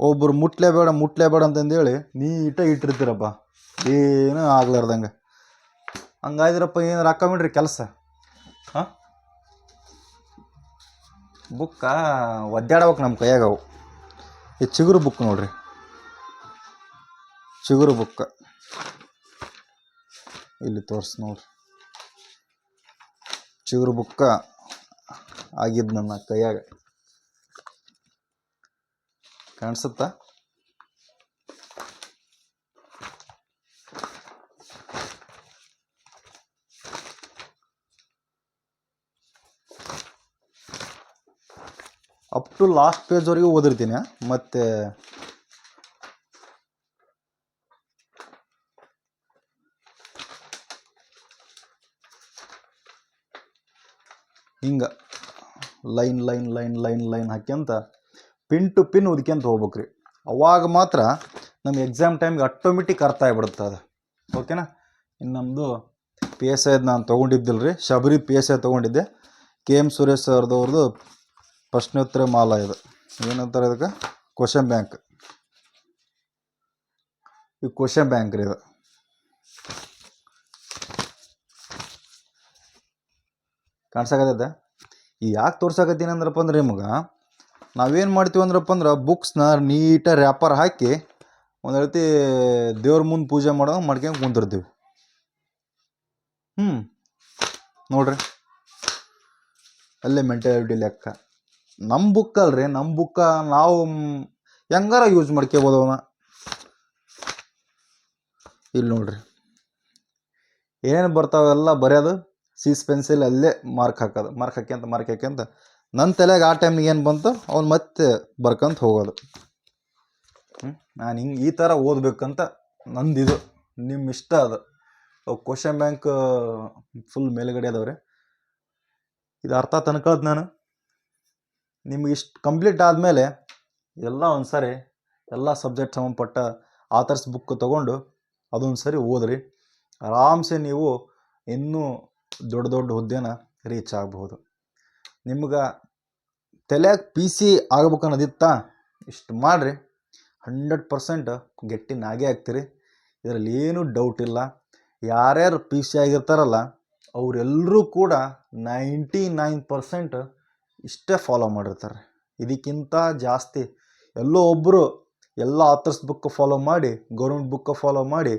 ಒಬ್ಬರು ಮುಟ್ಲೇಬೇಡ ಮುಟ್ಲೇಬೇಡ ಅಂತಂದೇಳಿ ನೀಟಾಗಿ ಇಟ್ಟಿರ್ತೀರಪ್ಪ. ಏನೂ ಆಗ್ಲಾರ್ದಂಗೆ. ಹಂಗಾದ್ರಪ್ಪ ಏನಾರು ಹಾಕೊಂಬಿಡ್ರಿ ಕೆಲಸ? ಹಾಂ? ಬುಕ್ಕ ಒದ್ದಾಡ್ಬೇಕು ನಮ್ಮ ಕೈಯಾಗ ಅವು. ಈ ಚಿಗುರು ಬುಕ್ ನೋಡ್ರಿ. ಚಿಗುರು ಬುಕ್ಕ ಇಲ್ಲಿ ತೋರಿಸ್ ನೋಡ್ರಿ. ಚಿಗುರು ಬುಕ್ಕ ಆಗಿದ್ದು ನನ್ನ ಕೈಯಾಗ. ಕಾಣಿಸುತ್ತಾ? ಅಪ್ ಟು ಲಾಸ್ಟ್ ಪೇಜ್ವರೆಗೂ ಓದಿರ್ತೀನಿ. ಮತ್ತು ಹಿಂಗೆ line line line line line ಹಾಕ್ಯಂತ ಪಿನ್ ಟು ಪಿನ್ ಉದ್ಕ್ಯಂತ ಹೋಗ್ಬೇಕು ರೀ ಅವಾಗ ಮಾತ್ರ ನಮ್ಮ ಎಕ್ಸಾಮ್ ಟೈಮ್ಗೆ ಆಟೋಮೆಟಿಕ್ ಅರ್ಥ ಆಗ್ಬಿಡುತ್ತೆ ಅದು. ಓಕೆನಾ ಇನ್ನು ನಮ್ಮದು ಪಿ ಎಸ್ ಐದು ನಾನು ತೊಗೊಂಡಿದ್ದಿಲ್ಲ ರೀ ಶಬರಿ ಪಿ ಎಸ್ ಐ ತೊಗೊಂಡಿದ್ದೆ. ಕೆ ಎಂ ಸುರೇಶ್ ಅವ್ರದವ್ರದ್ದು ಪ್ರಶ್ನೋತ್ತರ ಮಾಲ ಇದು. ಏನಂತಾರೆ ಇದಕ್ಕೆ? ಕ್ವಶನ್ ಬ್ಯಾಂಕ್ ಈ ಕ್ವಶನ್ ಬ್ಯಾಂಕ್ ರೀ ಇದು. ಕಾಣ್ಸಕತ್ತೈತೆ? ಈ ಯಾಕೆ ತೋರ್ಸಕತ್ತೀನಿ ಅಂದ್ರಪ್ಪ ಅಂದ್ರೆ ನಿಮ್ಗೆ ನಾವೇನು ಮಾಡ್ತೀವಿ ಅಂದ್ರಪ್ಪ ಅಂದ್ರೆ ಬುಕ್ಸ್ನ ನೀಟಾಗಿ ರ್ಯಾಪರ್ ಹಾಕಿ ಒಂದು ರೀತಿ ದೇವ್ರ ಮುಂದೆ ಪೂಜೆ ಮಾಡೋ ಮಾಡ್ಕೊಂಡು ಕುಂತಿರ್ತೀವಿ. ಹ್ಞೂ ನೋಡ್ರಿ. ಅಲ್ಲೇ ಮೆಂಟಾಲಿಟಿ ಲೆಕ್ಕ. ನಮ್ಮ ಬುಕ್ ಅಲ್ರಿ ನಮ್ಮ ಬುಕ್ಕ ನಾವು ಹೆಂಗಾರ ಯೂಸ್ ಮಾಡ್ಕೋಬೋದು ಅವನ್ನ ಇಲ್ಲಿ ನೋಡ್ರಿ. ಏನೇನು ಬರ್ತಾವೆಲ್ಲ ಬರೆಯೋದು ಸೀಸ್ ಪೆನ್ಸಿಲ್ ಅಲ್ಲೇ ಮಾರ್ಕ್ ಹಾಕೋದು ಮಾರ್ಕ್ ಹಾಕ್ಯಂತ ಮಾರ್ಕ್ ಹಾಕ್ಯಂತ ನನ್ನ ತಲೆಗೆ ಆ ಟೈಮ್ಗೆ ಏನು ಬಂತು, ಅವ್ನು ಮತ್ತೆ ಬರ್ಕಂತ ಹೋಗೋದು. ನಾನು ಹಿಂಗೆ ಈ ಥರ ಓದಬೇಕಂತ ನಂದಿದು ನಿಮ್ಮ ಇಷ್ಟ ಅದು. ಕ್ವಶನ್ ಬ್ಯಾಂಕ್ ಫುಲ್ ಮೇಲುಗಡೆ ಅದಾವ್ರಿ. ಇದು ಅರ್ಥ ತನಕ ನಾನು. ನಿಮ್ಗೆ ಇಷ್ಟು ಕಂಪ್ಲೀಟ್ ಆದಮೇಲೆ ಎಲ್ಲ ಒಂದು ಸಾರಿ ಎಲ್ಲ ಸಬ್ಜೆಕ್ಟ್ ಸಂಬಂಧಪಟ್ಟ ಆಥರ್ಸ್ ಬುಕ್ ತೊಗೊಂಡು ಅದೊಂದು ಸರಿ ಓದ್ರಿ. ಆರಾಮ್ಸೆ ನೀವು ಇನ್ನೂ ದೊಡ್ಡ ದೊಡ್ಡ ಹುದ್ದೆನ ರೀಚ್ ಆಗಬಹುದು. ನಿಮ್ಗೆ ತಲೆಯಾಗ ಪಿ ಸಿ ಆಗ್ಬೇಕು ಅನ್ನೋದಿತ್ತಾ ಇಷ್ಟು ಮಾಡಿರಿ. ಹಂಡ್ರೆಡ್ ಪರ್ಸೆಂಟ್ ಗಟ್ಟಿನಾಗೇ ಆಗ್ತೀರಿ. ಇದರಲ್ಲಿ ಏನೂ ಡೌಟ್ ಇಲ್ಲ. ಯಾರ್ಯಾರು ಪಿ ಸಿ ಆಗಿರ್ತಾರಲ್ಲ ಅವರೆಲ್ಲರೂ ಕೂಡ ನೈಂಟಿ ನೈನ್ ಪರ್ಸೆಂಟ್ ಇಷ್ಟೇ ಫಾಲೋ ಮಾಡಿರ್ತಾರೆ. ಇದಕ್ಕಿಂತ ಜಾಸ್ತಿ ಎಲ್ಲೋ ಒಬ್ಬರು ಎಲ್ಲ ಆಥರ್ಸ್ ಬುಕ್ ಫಾಲೋ ಮಾಡಿ ಗೌರ್ಮೆಂಟ್ ಬುಕ್ ಫಾಲೋ ಮಾಡಿ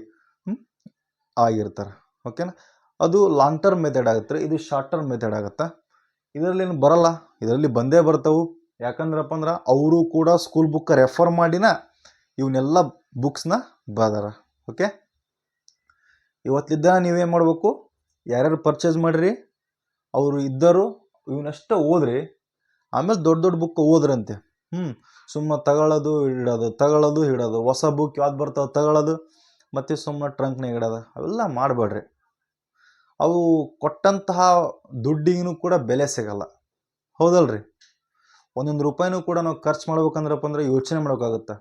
ಆಗಿರ್ತಾರೆ. ಓಕೆನಾ ಅದು ಲಾಂಗ್ ಟರ್ಮ್ ಮೆಥಡ್ ಆಗುತ್ತೆ, ಇದು ಶಾರ್ಟ್ ಟರ್ಮ್ ಮೆಥಡ್ ಆಗುತ್ತೆ. ಇದರಲ್ಲಿ ಏನು ಬರಲ್ಲ, ಇದರಲ್ಲಿ ಬಂದೇ ಬರ್ತವು. ಯಾಕಂದ್ರಪ್ಪ ಅಂದ್ರೆ ಅವರು ಕೂಡ ಸ್ಕೂಲ್ ಬುಕ್ ರೆಫರ್ ಮಾಡಿನ ಇವನ್ನೆಲ್ಲ ಬುಕ್ಸ್ನ ಬರ್ದಾರ. ಓಕೆ ಇವತ್ತಿದ್ದ ನೀವೇನು ಮಾಡಬೇಕು? ಯಾರ್ಯಾರು ಪರ್ಚೇಸ್ ಮಾಡಿರಿ? ಅವರು ಇದ್ದರು ಇವನ್ನಷ್ಟು ಓದ್ರಿ. ಆಮೇಲೆ ದೊಡ್ಡ ದೊಡ್ಡ ಬುಕ್ ಓದ್ರಂತೆ. ಹ್ಞೂ ಸುಮ್ಮನೆ ತಗೊಳ್ಳೋದು ಇಡೋದು ತಗೊಳ್ಳೋದು ಇಡೋದು ಹೊಸ ಬುಕ್ ಯಾವ್ದು ಬರ್ತಾವೆ ತಗೊಳ್ಳೋದು ಮತ್ತು ಸುಮ್ಮನೆ ಟ್ರಂಕ್ನಾಗ ಇಡೋದು, ಅವೆಲ್ಲ ಮಾಡಬೇಡ್ರಿ ಅವು ಕೊಟ್ಟಂತಹ ದುಡ್ಡಿಗೂ ಕೂಡ ಬೆಲೆ ಸಿಗಲ್ಲ. ಹೌದಲ್ರಿ? ಒಂದೊಂದು ರೂಪಾಯಿನೂ ಕೂಡ ನಾವು ಖರ್ಚು ಮಾಡ್ಬೇಕಂದ್ರಪ್ಪ ಅಂದ್ರೆ ಯೋಚನೆ ಮಾಡೋಕ್ಕಾಗುತ್ತೆ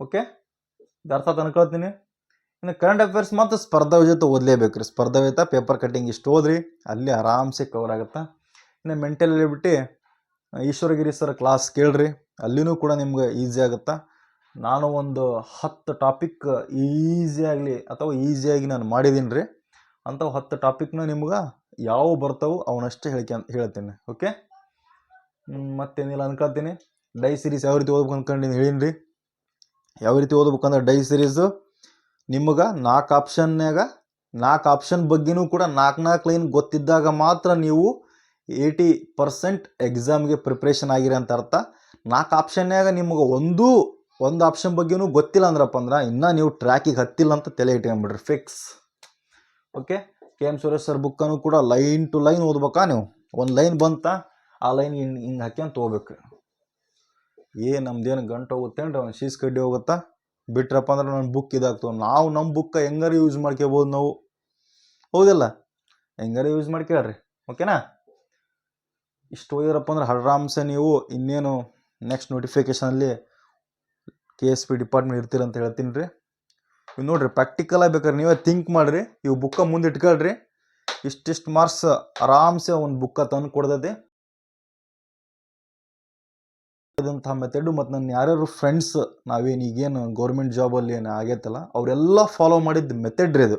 ಓಕೆ? ಅರ್ಥ ಅನ್ಕೊಳ್ತೀನಿ ಇನ್ನು ಕರೆಂಟ್ ಅಫೇರ್ಸ್ ಮತ್ತು ಸ್ಪರ್ಧಾ ವಿಜೇತ ಓದಲೇಬೇಕು ರೀ ಸ್ಪರ್ಧಾ ವಿಜೇತ ಪೇಪರ್ ಕಟ್ಟಿಂಗ್ ಇಷ್ಟು ಓದ್ರಿ, ಅಲ್ಲಿ ಆರಾಮ್ಸೆ ಕವರ್ ಆಗುತ್ತೆ? ಇನ್ನು ಮೆಂಟಲ್ ಬಿಟ್ಟು, ಈಶ್ವರಗಿರಿ ಸರ್ ಕ್ಲಾಸ್ ಕೇಳ್ರಿ. ಅಲ್ಲಿನೂ ಕೂಡ ನಿಮ್ಗೆ ಈಸಿ ಆಗುತ್ತಾ? ನಾನು ಒಂದು ಹತ್ತು ಟಾಪಿಕ್ ಈಸಿಯಾಗಲಿ ಅಥವಾ ಈಸಿಯಾಗಿ ನಾನು ಮಾಡಿದ್ದೀನಿ ರೀ ಅಂಥವು ಹತ್ತು ಟಾಪಿಕ್ನ ನಿಮ್ಗೆ ಯಾವ ಬರ್ತಾವೆ ಅವನಷ್ಟೇ ಹೇಳ್ಕೆ ಹೇಳ್ತೀನಿ ಓಕೆ ಮತ್ತೇನಿಲ್ಲ ಅನ್ಕೊಳ್ತೀನಿ. ಡೈ ಸೀರೀಸ್ ಯಾವ ರೀತಿ ಓದ್ಬೇಕು ಅನ್ಕೊಂಡಿನಿ ಹೇಳೀನಿ ರೀ ಯಾವ ರೀತಿ ಓದ್ಬೇಕಂದ್ರೆ ಡೈ ಸೀರೀಸು ನಿಮ್ಗೆ ನಾಲ್ಕು ಆಪ್ಷನ್ನಾಗ ನಾಲ್ಕು ಆಪ್ಷನ್ ಬಗ್ಗೆನೂ ಕೂಡ ನಾಲ್ಕು ನಾಲ್ಕು ಲೈನ್ ಗೊತ್ತಿದ್ದಾಗ ಮಾತ್ರ ನೀವು ಏಯ್ಟಿ ಪರ್ಸೆಂಟ್ ಎಕ್ಸಾಮ್ಗೆ ಪ್ರಿಪ್ರೇಷನ್ ಆಗಿರಿ ಅಂತ ಅರ್ಥ. ನಾಲ್ಕು ಆಪ್ಷನ್ನಾಗ ನಿಮ್ಗೆ ಒಂದೂ, ಒಂದು ಆಪ್ಷನ್ ಬಗ್ಗೆನೂ ಗೊತ್ತಿಲ್ಲ ಅಂದ್ರಪ್ಪ ಅಂದ್ರೆ ಇನ್ನೂ ನೀವು ಟ್ರ್ಯಾಕಿಗೆ ಹತ್ತಿಲ್ಲ ಅಂತ ತಲೆ ಇಟ್ಕೊಂಬಿಡ್ರಿ, fix. Okay, K M Suresh sir ಬುಕ್ಕನ್ನು ಕೂಡ ಲೈನ್ ಟು ಲೈನ್ ಓದ್ಬೇಕಾ ನೀವು? ಒಂದು ಲೈನ್ ಬಂತ, ಆ ಲೈನ್ ಹಿಂಗೆ ಹಿಂಗೆ ಹಾಕ್ಯಂತ ಹೋಗ್ಬೇಕು ಏ, ನಮ್ದೇನು ಗಂಟು ಹೋಗುತ್ತೇನ್ರಿ ಅವ್ನು? ಶೀಸ್ ಕಡ್ಡಿ ಹೋಗುತ್ತಾ? ಬಿಟ್ರಪ್ಪ ಅಂದ್ರೆ ನನ್ನ ಬುಕ್ ಇದಾಗ್ತವೆ ನಾವು ನಮ್ಮ ಬುಕ್ಕ ಹೆಂಗಾರು ಯೂಸ್ ಮಾಡ್ಕೋಬೋದು ನಾವು? ಹೌದಿಲ್ಲ? ಹೆಂಗಾರು ಯೂಸ್ ಮಾಡ್ಕೊಳ್ರಿ ಓಕೆನಾ? ಇಷ್ಟು ಓದಿದ್ರಪ್ಪ ಅಂದ್ರೆ ಆರಾಮ್ಸೆ ನೀವು ಇನ್ನೇನು ನೆಕ್ಸ್ಟ್ ನೋಟಿಫಿಕೇಷನಲ್ಲಿ ಕೆ ಎಸ್ ಪಿ ಡಿಪಾರ್ಟ್ಮೆಂಟ್ ಇರ್ತೀರ ಅಂತ ಹೇಳ್ತೀನಿ ರೀ. ಇವು ನೋಡ್ರಿ ಪ್ರಾಕ್ಟಿಕಲ್ ಆಗಿ ಬೇಕಾದ್ರೆ ನೀವೇ ಥಿಂಕ್ ಮಾಡಿರಿ, ಇವು ಬುಕ್ಕ ಮುಂದೆ ಇಟ್ಕೊಳ್ರಿ. ಇಷ್ಟಿಷ್ಟು ಮಾರ್ಕ್ಸ್ ಆರಾಮ್ಸೆ ಒಂದು ಬುಕ್ಕ ತಂದು ಕೊಡ್ತೈತಿ. ಇದಂತಹ ಮೆಥಡು ಮತ್ತು ನನ್ನ ಯಾರ್ಯಾರು ಫ್ರೆಂಡ್ಸ್ ನಾವೇನು ಈಗೇನು ಗೌರ್ಮೆಂಟ್ ಜಾಬಲ್ಲಿ ಏನು ಆಗೈತಲ್ಲ, ಅವರೆಲ್ಲ ಫಾಲೋ ಮಾಡಿದ್ದ ಮೆಥಡ್ ರೀ ಅದು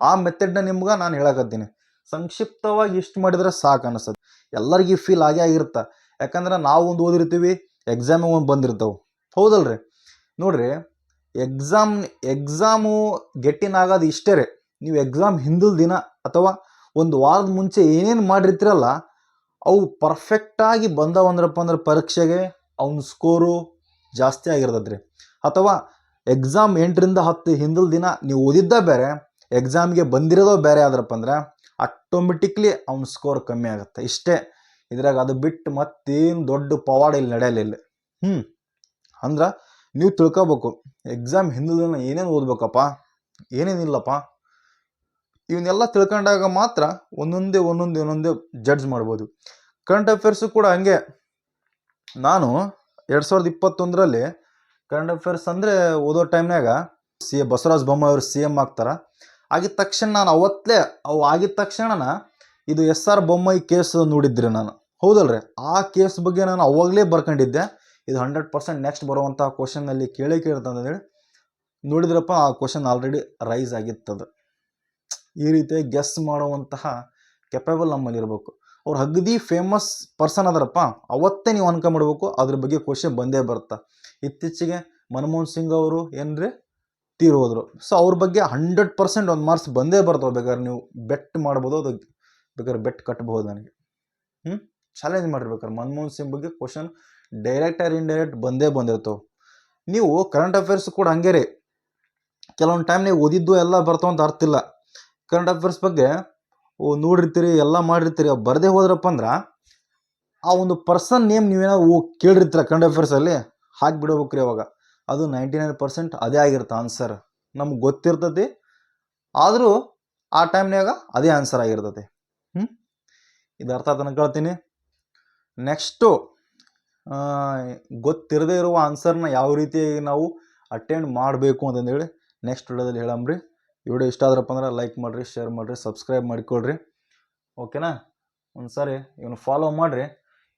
ಆ ಮೆಥಡ್ನ ನಿಮ್ಗೆ ನಾನು ಹೇಳಕತ್ತೀನಿ. ಸಂಕ್ಷಿಪ್ತವಾಗಿ ಇಷ್ಟು ಮಾಡಿದ್ರೆ ಸಾಕು ಅನಿಸ್ತದೆ ಎಲ್ಲರಿಗೂ ಫೀಲ್ ಆಗೇ ಆಗಿರುತ್ತೆ. ಯಾಕಂದ್ರೆ ನಾವು ಒಂದು ಓದಿರ್ತೀವಿ ಎಕ್ಸಾಮಿಗೆ ಒಂದು ಬಂದಿರ್ತಾವೆ. ಹೌದಲ್ರಿ? ನೋಡ್ರಿ ಎಕ್ಸಾಮ್ ಎಕ್ಸಾಮು ಗೆಟ್ಟಿನ್ ಆಗೋದು ಇಷ್ಟೇ ರೀ. ನೀವು ಎಕ್ಸಾಮ್ ಹಿಂದಿಲ್ ದಿನ ಅಥವಾ ಒಂದು ವಾರದ ಮುಂಚೆ ಏನೇನು ಮಾಡಿರ್ತೀರಲ್ಲ, ಅವು ಪರ್ಫೆಕ್ಟಾಗಿ ಬಂದವಂದ್ರಪ್ಪ ಅಂದ್ರೆ ಪರೀಕ್ಷೆಗೆ ಅವ್ನ ಸ್ಕೋರು ಜಾಸ್ತಿ ಆಗಿರ್ತದೆ ರೀ. ಅಥವಾ ಎಕ್ಸಾಮ್ ಎಂಟರಿಂದ ಹತ್ತು ಹಿಂದಿಲ್ ದಿನ ನೀವು ಓದಿದ್ದ ಬೇರೆ ಎಕ್ಸಾಮ್ಗೆ ಬಂದಿರೋದೋ ಬೇರೆ ಆದ್ರಪ್ಪ ಅಂದ್ರೆ ಆಟೋಮೆಟಿಕ್ಲಿ ಅವ್ನ ಸ್ಕೋರ್ ಕಮ್ಮಿ ಆಗುತ್ತೆ. ಇಷ್ಟೇ, ಇದ್ರಾಗ ಅದು ಬಿಟ್ಟು ಮತ್ತೇನು ದೊಡ್ಡ ಪವಾಡ ಇಲ್ಲಿ ನಡೆಯಲಿಲ್ಲ ಹ್ಞೂ ಅಂದ್ರೆ ನೀವು ತಿಳ್ಕೊಬೇಕು ಎಕ್ಸಾಮ್ ಹಿಂದಿನ ದಿನ ಏನೇನು ಓದ್ಬೇಕಪ್ಪ ಏನೇನಿಲ್ಲಪ್ಪ ಇವನ್ನೆಲ್ಲ ತಿಳ್ಕೊಂಡಾಗ ಮಾತ್ರ ಒಂದೊಂದೇ ಒಂದೊಂದೇ ಒಂದೊಂದೇ ಜಡ್ಜ್ ಮಾಡ್ಬೋದು. ಕರೆಂಟ್ ಅಫೇರ್ಸು ಕೂಡ ಹಂಗೆ. ನಾನು ಎರಡು ಸಾವಿರದ ಇಪ್ಪತ್ತೊಂದರಲ್ಲಿ ಕರೆಂಟ್ ಅಫೇರ್ಸ್ ಅಂದರೆ ಓದೋ ಟೈಮ್ನಾಗ ಸಿ ಎ ಬಸವರಾಜ ಬೊಮ್ಮಾಯಿ ಅವರು ಸಿ ಎಂ ಆಗ್ತಾರೆ. ಆಗಿದ ತಕ್ಷಣ ನಾನು ಅವತ್ತಲೇ, ಅವು ಆಗಿದ ತಕ್ಷಣ ಇದು ಎಸ್ ಆರ್ ಬೊಮ್ಮಾಯಿ ಕೇಸ್ ನೋಡಿದ್ರಿ ನಾನು. ಹೌದಲ್ರಿ? ಆ ಕೇಸ್ ಬಗ್ಗೆ ನಾನು ಅವಾಗಲೇ ಬರ್ಕೊಂಡಿದ್ದೆ. ಇದು ಹಂಡ್ರೆಡ್ ಪರ್ಸೆಂಟ್ ನೆಕ್ಸ್ಟ್ ಬರುವಂಥ ಕ್ವಶನ್ನಲ್ಲಿ ಕೇಳೇ ಕೇಳ್ತಂದೇಳಿ ನೋಡಿದ್ರಪ್ಪ, ಆ ಕ್ವಶನ್ ಆಲ್ರೆಡಿ ರೈಸ್ ಆಗಿತ್ತದು. ಈ ರೀತಿ ಗೆಸ್ ಮಾಡುವಂತಹ ಕೆಪೇಬಲ್ ನಮ್ಮಲ್ಲಿ ಇರಬೇಕು. ಅವ್ರು ಅಗದಿ ಫೇಮಸ್ ಪರ್ಸನ್ ಅದರಪ್ಪ. ಅವತ್ತೇ ನೀವು ಅನ್ಕೊಂಬಿಡ್ಬೇಕು ಅದ್ರ ಬಗ್ಗೆ ಕ್ವಶನ್ ಬಂದೇ ಬರುತ್ತೆ. ಇತ್ತೀಚೆಗೆ ಮನಮೋಹನ್ ಸಿಂಗ್ ಅವರು ಏನ್ರಿ ಹೋದರು ಸೊ ಅವ್ರ ಬಗ್ಗೆ ಹಂಡ್ರೆಡ್ ಪರ್ಸೆಂಟ್ ಒಂದು ಮಾರ್ಕ್ಸ್ ಬಂದೇ ಬರ್ತವೆ ಬೇಕಾದ್ರೆ ನೀವು ಬೆಟ್ ಮಾಡ್ಬೋದು, ಅದು ಬೇಕಾದ್ರೆ ಬೆಟ್ ಕಟ್ಬೋದು ನನಗೆ. ಹ್ಞೂ ಚಾಲೆಂಜ್ ಮಾಡಿರ್ಬೇಕಾದ್ರೆ ಮನಮೋಹನ್ ಸಿಂಗ್ ಬಗ್ಗೆ ಕ್ವಶನ್ ಡೈರೆಕ್ಟ್ ಆರ್ ಇಂಡೈರೆಕ್ಟ್ ಬಂದೇ ಬಂದಿರ್ತವೆ. ನೀವು ಕರೆಂಟ್ ಅಫೇರ್ಸ್ ಕೂಡ ಹಂಗೆ ರೀ. ಕೆಲವೊಂದು ಟೈಮ್ ನೀವು ಓದಿದ್ದು ಎಲ್ಲ ಅಂತ ಅರ್ಥ ಇಲ್ಲ. ಕರೆಂಟ್ ಅಫೇರ್ಸ್ ಬಗ್ಗೆ, ಓ, ನೋಡಿರ್ತೀರಿ, ಎಲ್ಲ ಮಾಡಿರ್ತೀರಿ. ಬರದೇ ಹೋದ್ರಪ್ಪ ಅಂದ್ರೆ, ಆ ಒಂದು ಪರ್ಸನ್ ನೇಮ್ ನೀವೇನೋ ಕೇಳಿರ್ತೀರ ಕರೆಂಟ್ ಅಫೇರ್ಸಲ್ಲಿ ಹಾಕಿಬಿಡ್ಬೇಕ್ರಿ ಅವಾಗ. ಅದು ನೈಂಟಿ ನೈನ್ ಪರ್ಸೆಂಟ್ ಅದೇ ಆಗಿರುತ್ತೆ ಆನ್ಸರ್ ನಮ್ಗೆ ಗೊತ್ತಿರ್ತದೆ, ಆದರೂ ಆ ಟೈಮ್ನಾಗ ಅದೇ ಆನ್ಸರ್ ಆಗಿರ್ತೈತಿ ಹ್ಞೂ ಇದು ಅರ್ಥ ಆತನ ಕೇಳ್ತೀನಿ? ನೆಕ್ಸ್ಟು ಗೊತ್ತಿರದೇ ಇರುವ ಆನ್ಸರ್ನ ಯಾವ ರೀತಿಯಾಗಿ ನಾವು ಅಟೆಂಡ್ ಮಾಡಬೇಕು ಅಂತಂದೇಳಿ ನೆಕ್ಸ್ಟ್ ವಿಡಿಯೋದಲ್ಲಿ ಹೇಳಂಬ್ರಿ ವಿಡಿಯೋ ಇಷ್ಟ ಆದ್ರಪ್ಪ ಅಂದ್ರೆ ಲೈಕ್ ಮಾಡಿರಿ ಶೇರ್ ಮಾಡಿರಿ ಸಬ್ಸ್ಕ್ರೈಬ್ ಮಾಡಿಕೊಳ್ರಿ. ಓಕೆನಾ ಒಂದು ಸಾರಿ ಇವನು ಫಾಲೋ ಮಾಡಿರಿ.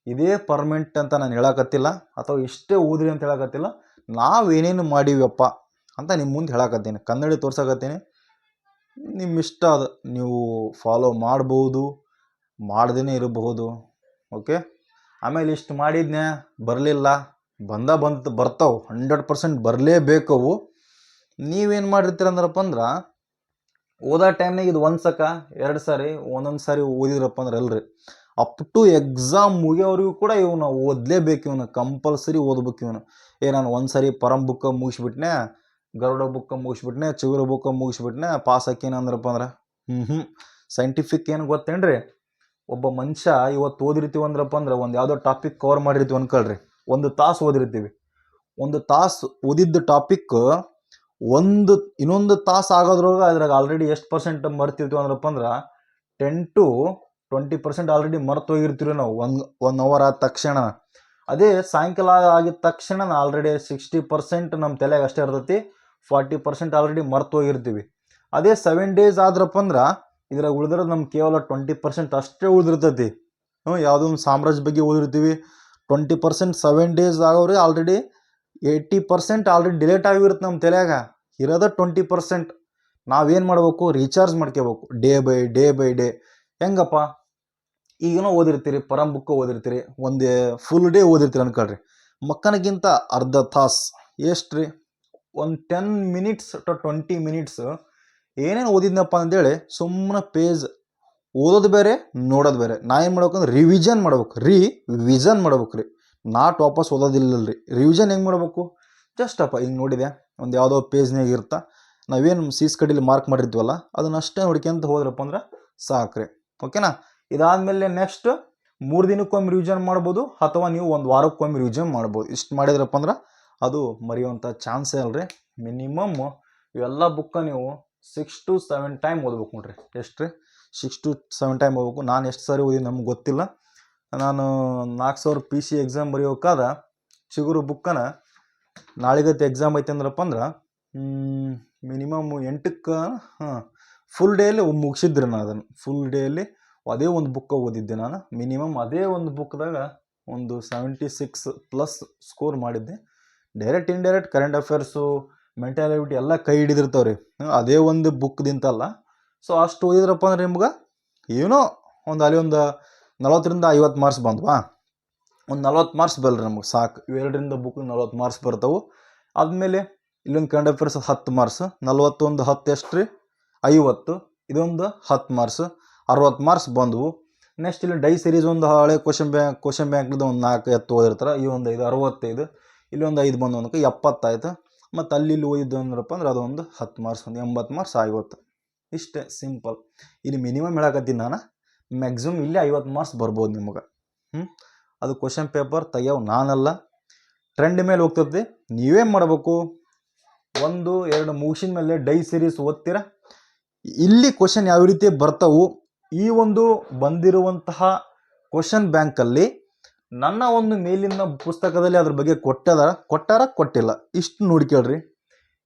ಇದೇ ಪರ್ಮನೆಂಟ್ ಅಂತ ನಾನು ಹೇಳಕತ್ತಿಲ್ಲ, ಅಥವಾ ಇಷ್ಟೇ ಊದ್ರಿ ಅಂತ ಹೇಳಕತ್ತಿಲ್ಲ. ನಾವೇನೇನು ಮಾಡೀವಪ್ಪ ಅಂತ ನಿಮ್ಮ ಮುಂದೆ ಹೇಳಕತ್ತೀನಿ. ಕನ್ನಡಿ ತೋರ್ಸಕತ್ತೀನಿ. ನಿಮ್ಮ ಇಷ್ಟ ಅದು ನೀವು ಫಾಲೋ ಮಾಡ್ಬೋದು ಮಾಡ್ದೇ ಇರಬಹುದು ಓಕೆ ಆಮೇಲೆ ಇಷ್ಟು ಮಾಡಿದ್ನೆ ಬರಲಿಲ್ಲ. ಬಂದ ಬಂತ ಬರ್ತಾವೆ. ಹಂಡ್ರೆಡ್ ಪರ್ಸೆಂಟ್ ಬರಲೇಬೇಕವು. ನೀವೇನು ಮಾಡಿರ್ತೀರಂದ್ರಪ್ಪ ಅಂದ್ರೆ, ಓದೋ ಟೈಮ್ನಾಗ ಇದು ಒಂದು ಸಕ ಎರಡು ಸಾರಿ, ಒಂದೊಂದು ಸಾರಿ ಓದಿದ್ರಪ್ಪ ಅಂದ್ರೆ ಅಲ್ರಿ ಅಪ್ ಟು ಎಕ್ಸಾಮ್ ಮುಗಿಯೋವರೆಗೂ ಕೂಡ ಇವನು ಓದಲೇಬೇಕು ಇವನು ಕಂಪಲ್ಸರಿ ಓದ್ಬೇಕು ಇವನು. ಏ, ನಾನು ಒಂದು ಸಾರಿ ಪರಂ ಬುಕ್ಕ ಮುಗಿಸ್ಬಿಟ್ನೆ, ಗರುಡ ಬುಕ್ಕ ಮುಗಿಸ್ಬಿಟ್ನೆ, ಚಿಗುರು ಬುಕ್ಕ ಮುಗಿಸ್ಬಿಟ್ನೆ ಪಾಸ್ ಹಾಕೇನ ಅಂದ್ರಪ್ಪ ಅಂದ್ರೆ? ಹ್ಞೂ ಹ್ಞೂ ಸೈಂಟಿಫಿಕ್ ಏನು ಗೊತ್ತೇನ್ರಿ? ಒಬ್ಬ ಮನುಷ್ಯ ಇವತ್ತು ಓದಿರ್ತೀವಿ ಅಂದ್ರಪ್ಪ ಅಂದ್ರೆ ಒಂದು ಯಾವುದೋ ಟಾಪಿಕ್ ಕವರ್ ಮಾಡಿರ್ತೀವಿ ಅನ್ಕೊಳ್ರಿ. ಒಂದು ತಾಸು ಓದಿರ್ತೀವಿ. ಒಂದು ತಾಸು ಓದಿದ್ದ ಟಾಪಿಕ್ ಒಂದು, ಇನ್ನೊಂದು ತಾಸು ಆಗೋದ್ರೊಳಗೆ ಅದ್ರಾಗ ಆಲ್ರೆಡಿ ಎಷ್ಟು ಪರ್ಸೆಂಟ್ ಮರ್ತಿರ್ತೀವಿ ಅಂದ್ರಪ್ಪ ಅಂದ್ರೆ ten to twenty percent already ಮರ್ತು ಹೋಗಿರ್ತೀವಿ ನಾವು. ಒಂದು ಒನ್ ಅವರ್ ಆದ ತಕ್ಷಣ. ಅದೇ ಸಾಯಂಕಾಲ ಆಗಿದ ತಕ್ಷಣ ಆಲ್ರೆಡಿ ಸಿಕ್ಸ್ಟಿ ಪರ್ಸೆಂಟ್ ನಮ್ಮ ತಲೆಗೆ ಅಷ್ಟೇ ಇರ್ತೈತಿ. ಫಾರ್ಟಿ ಪರ್ಸೆಂಟ್ ಆಲ್ರೆಡಿ ಮರ್ತು ಹೋಗಿರ್ತೀವಿ ಅದೇ ಸೆವೆನ್ ಡೇಸ್ ಆದ್ರಪ್ಪ ಅಂದ್ರೆ ಇದ್ರಾಗ ಉಳಿದ್ರೆ ನಮ್ಗೆ ಕೇವಲ ಟ್ವೆಂಟಿ ಪರ್ಸೆಂಟ್ ಅಷ್ಟೇ ಉಳಿದಿರ್ತೈತಿ. ಹ್ಞೂ ಯಾವುದೋ ಒಂದು ಸಾಮ್ರಾಜ್ಯ ಬಗ್ಗೆ ಓದಿರ್ತೀವಿ twenty percent seven days ಆಗೋರಿಗೆ already eighty percent already delete ಆಗಿರುತ್ತೆ ನಮ್ಮ ತಲೆಯಾಗ. ಇರೋದ ಟ್ವೆಂಟಿ ಪರ್ಸೆಂಟ್ ನಾವೇನು ಮಾಡ್ಬೇಕು? ರೀಚಾರ್ಜ್ ಮಾಡ್ಕೋಬೇಕು. Day by day by day ಹೆಂಗಪ್ಪ? ಈಗೇನೋ ಓದಿರ್ತೀರಿ, ಪರಂ ಬುಕ್ ಓದಿರ್ತೀರಿ, ಒಂದು ಫುಲ್ ಡೇ ಓದಿರ್ತೀರಿ ಅನ್ಕೊಳ್ರಿ. ಮಕ್ಕನಿಗಿಂತ ಅರ್ಧ ತಾಸು. ಎಷ್ಟು ರೀ ಒಂದು ten minutes to twenty minutes ಏನೇನು ಓದಿದ್ನಪ್ಪ ಅಂತೇಳಿ ಸುಮ್ಮನೆ ಪೇಜ್ ಓದೋದು ಬೇರೆ, ನೋಡೋದು ಬೇರೆ. ನಾ ಏನು ಮಾಡ್ಬೇಕು ಅಂದ್ರೆ ರಿವಿಷನ್ ಮಾಡ್ಬೇಕು. ರೀ ವಿಷನ್ ಮಾಡ್ಬೇಕು ರೀ. ನಾಟ್ ವಾಪಸ್ ಓದೋದಿಲ್ಲಲ್ರಿ. ರೀ ರಿವಿಷನ್ ಹೆಂಗೆ ಮಾಡ್ಬೇಕು? ಜಸ್ಟ್ ಅಪ್ಪ, ಹಿಂಗೆ ನೋಡಿದೆ. ಒಂದು ಯಾವುದೋ ಪೇಜ್ನಾಗ ಇರ್ತಾ. ನಾವೇನು ಸೀಸ್ ಕಡೀಲಿ ಮಾರ್ಕ್ ಮಾಡಿರ್ತೀವಲ್ಲ, ಅದನ್ನ ಅಷ್ಟೇ ನೋಡ್ಕೊಂತ ಹೋದ್ರಪ್ಪ ಅಂದ್ರೆ ಸಾಕ್ರಿ. ಓಕೆನಾ ಇದಾದಮೇಲೆ ನೆಕ್ಸ್ಟ್ ಮೂರು ದಿನಕ್ಕೊಮ್ಮೆ ರಿವಿಷನ್ ಮಾಡ್ಬೋದು ಅಥವಾ ನೀವು ಒಂದು ವಾರಕ್ಕೊಮ್ಮೆ ರಿವಿಷನ್ ಮಾಡ್ಬೋದು. ಇಷ್ಟು ಮಾಡಿದ್ರಪ್ಪ ಅಂದ್ರೆ ಅದು ಮರೆಯುವಂಥ ಚಾನ್ಸೇ ಅಲ್ರಿ. ಮಿನಿಮಮ್ ಇವೆಲ್ಲ ಬುಕ್ಕ ನೀವು ಸಿಕ್ಸ್ ಟು ಸೆವೆನ್ ಟೈಮ್ ಓದ್ಬೇಕು ನೋಡ್ರಿ. ಎಷ್ಟು ರೀ? ಸಿಕ್ಸ್ ಟು ಸೆವೆನ್ ಟೈಮ್ ಓದ್ಬೇಕು. ನಾನು ಎಷ್ಟು ಸಾರಿ ಓದಿ ನಮ್ಗೆ ಗೊತ್ತಿಲ್ಲ. ನಾನು ನಾಲ್ಕು ಸಾವಿರ ಪಿ ಸಿ ಎಕ್ಸಾಮ್ ಬರೆಯೋಕಾದ ಚಿಗುರು ಬುಕ್ಕನ ನಾಳೆಗತ್ತೆ ಎಕ್ಸಾಮ್ ಐತೆ ಅಂದ್ರಪ್ಪ ಅಂದ್ರೆ ಮಿನಿಮಮ್ ಎಂಟಕ್ಕೆ, ಹಾಂ ಫುಲ್ ಡೇಲಿ ಮುಗಿಸಿದ್ರಿ ನಾನು ಅದನ್ನು. ಫುಲ್ ಡೇಲಿ ಅದೇ ಒಂದು ಬುಕ್ಕ ಓದಿದ್ದೆ ನಾನು. ಮಿನಿಮಮ್ ಅದೇ ಒಂದು ಬುಕ್ದಾಗ ಒಂದು ಸೆವೆಂಟಿ ಸಿಕ್ಸ್ ಪ್ಲಸ್ ಸ್ಕೋರ್ ಮಾಡಿದ್ದೆ. Direct indirect current affairs mentality ಎಲ್ಲ ಕೈ ಹಿಡಿದಿರ್ತಾವೆ ರೀ ಅದೇ ಒಂದು ಬುಕ್ದಿಂತಲ್ಲ ಸೊ ಅಷ್ಟು ಓದಿದ್ರಪ್ಪ ಅಂದ್ರೆ ನಿಮ್ಗೆ ಏನೋ ಒಂದು ಅಲ್ಲಿ ಒಂದು ನಲವತ್ತರಿಂದ ಐವತ್ತು ಮಾರ್ಕ್ಸ್ ಬಂದ್ವಾ? ಒಂದು ನಲ್ವತ್ತು ಮಾರ್ಕ್ಸ್ ಬಲ್ರಿ ನಮಗೆ, ಸಾಕು. ಇವೆರಡರಿಂದ ಬುಕ್ ನಲ್ವತ್ತು ಮಾರ್ಕ್ಸ್ ಬರ್ತಾವೆ. ಆದಮೇಲೆ ಇಲ್ಲೊಂದು ಕರೆಂಟ್ ಅಫೇರ್ಸ್ ಹತ್ತು ಮಾರ್ಕ್ಸ್ ನಲವತ್ತೊಂದು ಹತ್ತು ಎಷ್ಟು ರೀ ಐವತ್ತು, ಇದೊಂದು ಹತ್ತು ಮಾರ್ಕ್ಸ್, ಅರವತ್ತು ಮಾರ್ಕ್ಸ್ ಬಂದವು. ನೆಕ್ಸ್ಟ್ ಇಲ್ಲಿ ಡೈ ಸೀರೀಸ್ ಒಂದು ಹಳೆ ಕ್ವಶನ್ ಬ್ಯಾಂಕ್ ಕ್ವಶನ್ ಬ್ಯಾಂಕ್ದು ಒಂದು ನಾಲ್ಕು ಎತ್ತು ಓದಿರ್ತಾರೆ. ಈ ಒಂದು ಐದು, ಅರವತ್ತೈದು, ಇಲ್ಲಿ ಒಂದು ಐದು ಬಂದು ಒಂದು ಎಪ್ಪತ್ತಾಯ್ತು. ಮತ್ತು ಅಲ್ಲಿ ಇಲ್ಲಿ ಓದಿದ್ದು ಅಂದ್ರಪ್ಪ ಅಂದ್ರೆ ಅದೊಂದು ಹತ್ತು ಮಾರ್ಕ್ಸ್, ಒಂದು ಎಂಬತ್ತು ಮಾರ್ಕ್ಸ್ ಐವತ್ತು ಇಷ್ಟೇ ಸಿಂಪಲ್ ಇಲ್ಲಿ ಮಿನಿಮಮ್ ಹೇಳಕತ್ತೀನಿ ನಾನು. ಮ್ಯಾಕ್ಸಿಮಮ್ ಇಲ್ಲಿ ಐವತ್ತು ಮಾರ್ಕ್ಸ್ ಬರ್ಬೋದು ನಿಮಗೆ. ಅದು ಕ್ವಶನ್ ಪೇಪರ್ ತೆಗಿಯವು ನಾನಲ್ಲ. ಟ್ರೆಂಡ್ ಮೇಲೆ ಹೋಗ್ತದೆ. ನೀವೇ ಮಾಡಬೇಕು? ಒಂದು, ಎರಡು ಮುಗಿಸಿದ ಮೇಲೆ ಡೈ ಸೀರೀಸ್ ಓದ್ತೀರಾ? ಇಲ್ಲಿ ಕ್ವಶನ್ ಯಾವ ರೀತಿ ಬರ್ತವು? ಈ ಒಂದು ಬಂದಿರುವಂತಹ ಕ್ವಶನ್ ಬ್ಯಾಂಕಲ್ಲಿ ನನ್ನ ಒಂದು ಮೇಲಿನ ಪುಸ್ತಕದಲ್ಲಿ ಅದ್ರ ಬಗ್ಗೆ ಕೊಟ್ಟದ, ಕೊಟ್ಟಾರ ಕೊಟ್ಟಿಲ್ಲ. ಇಷ್ಟು ನೋಡ್ಕೇಳ್ರಿ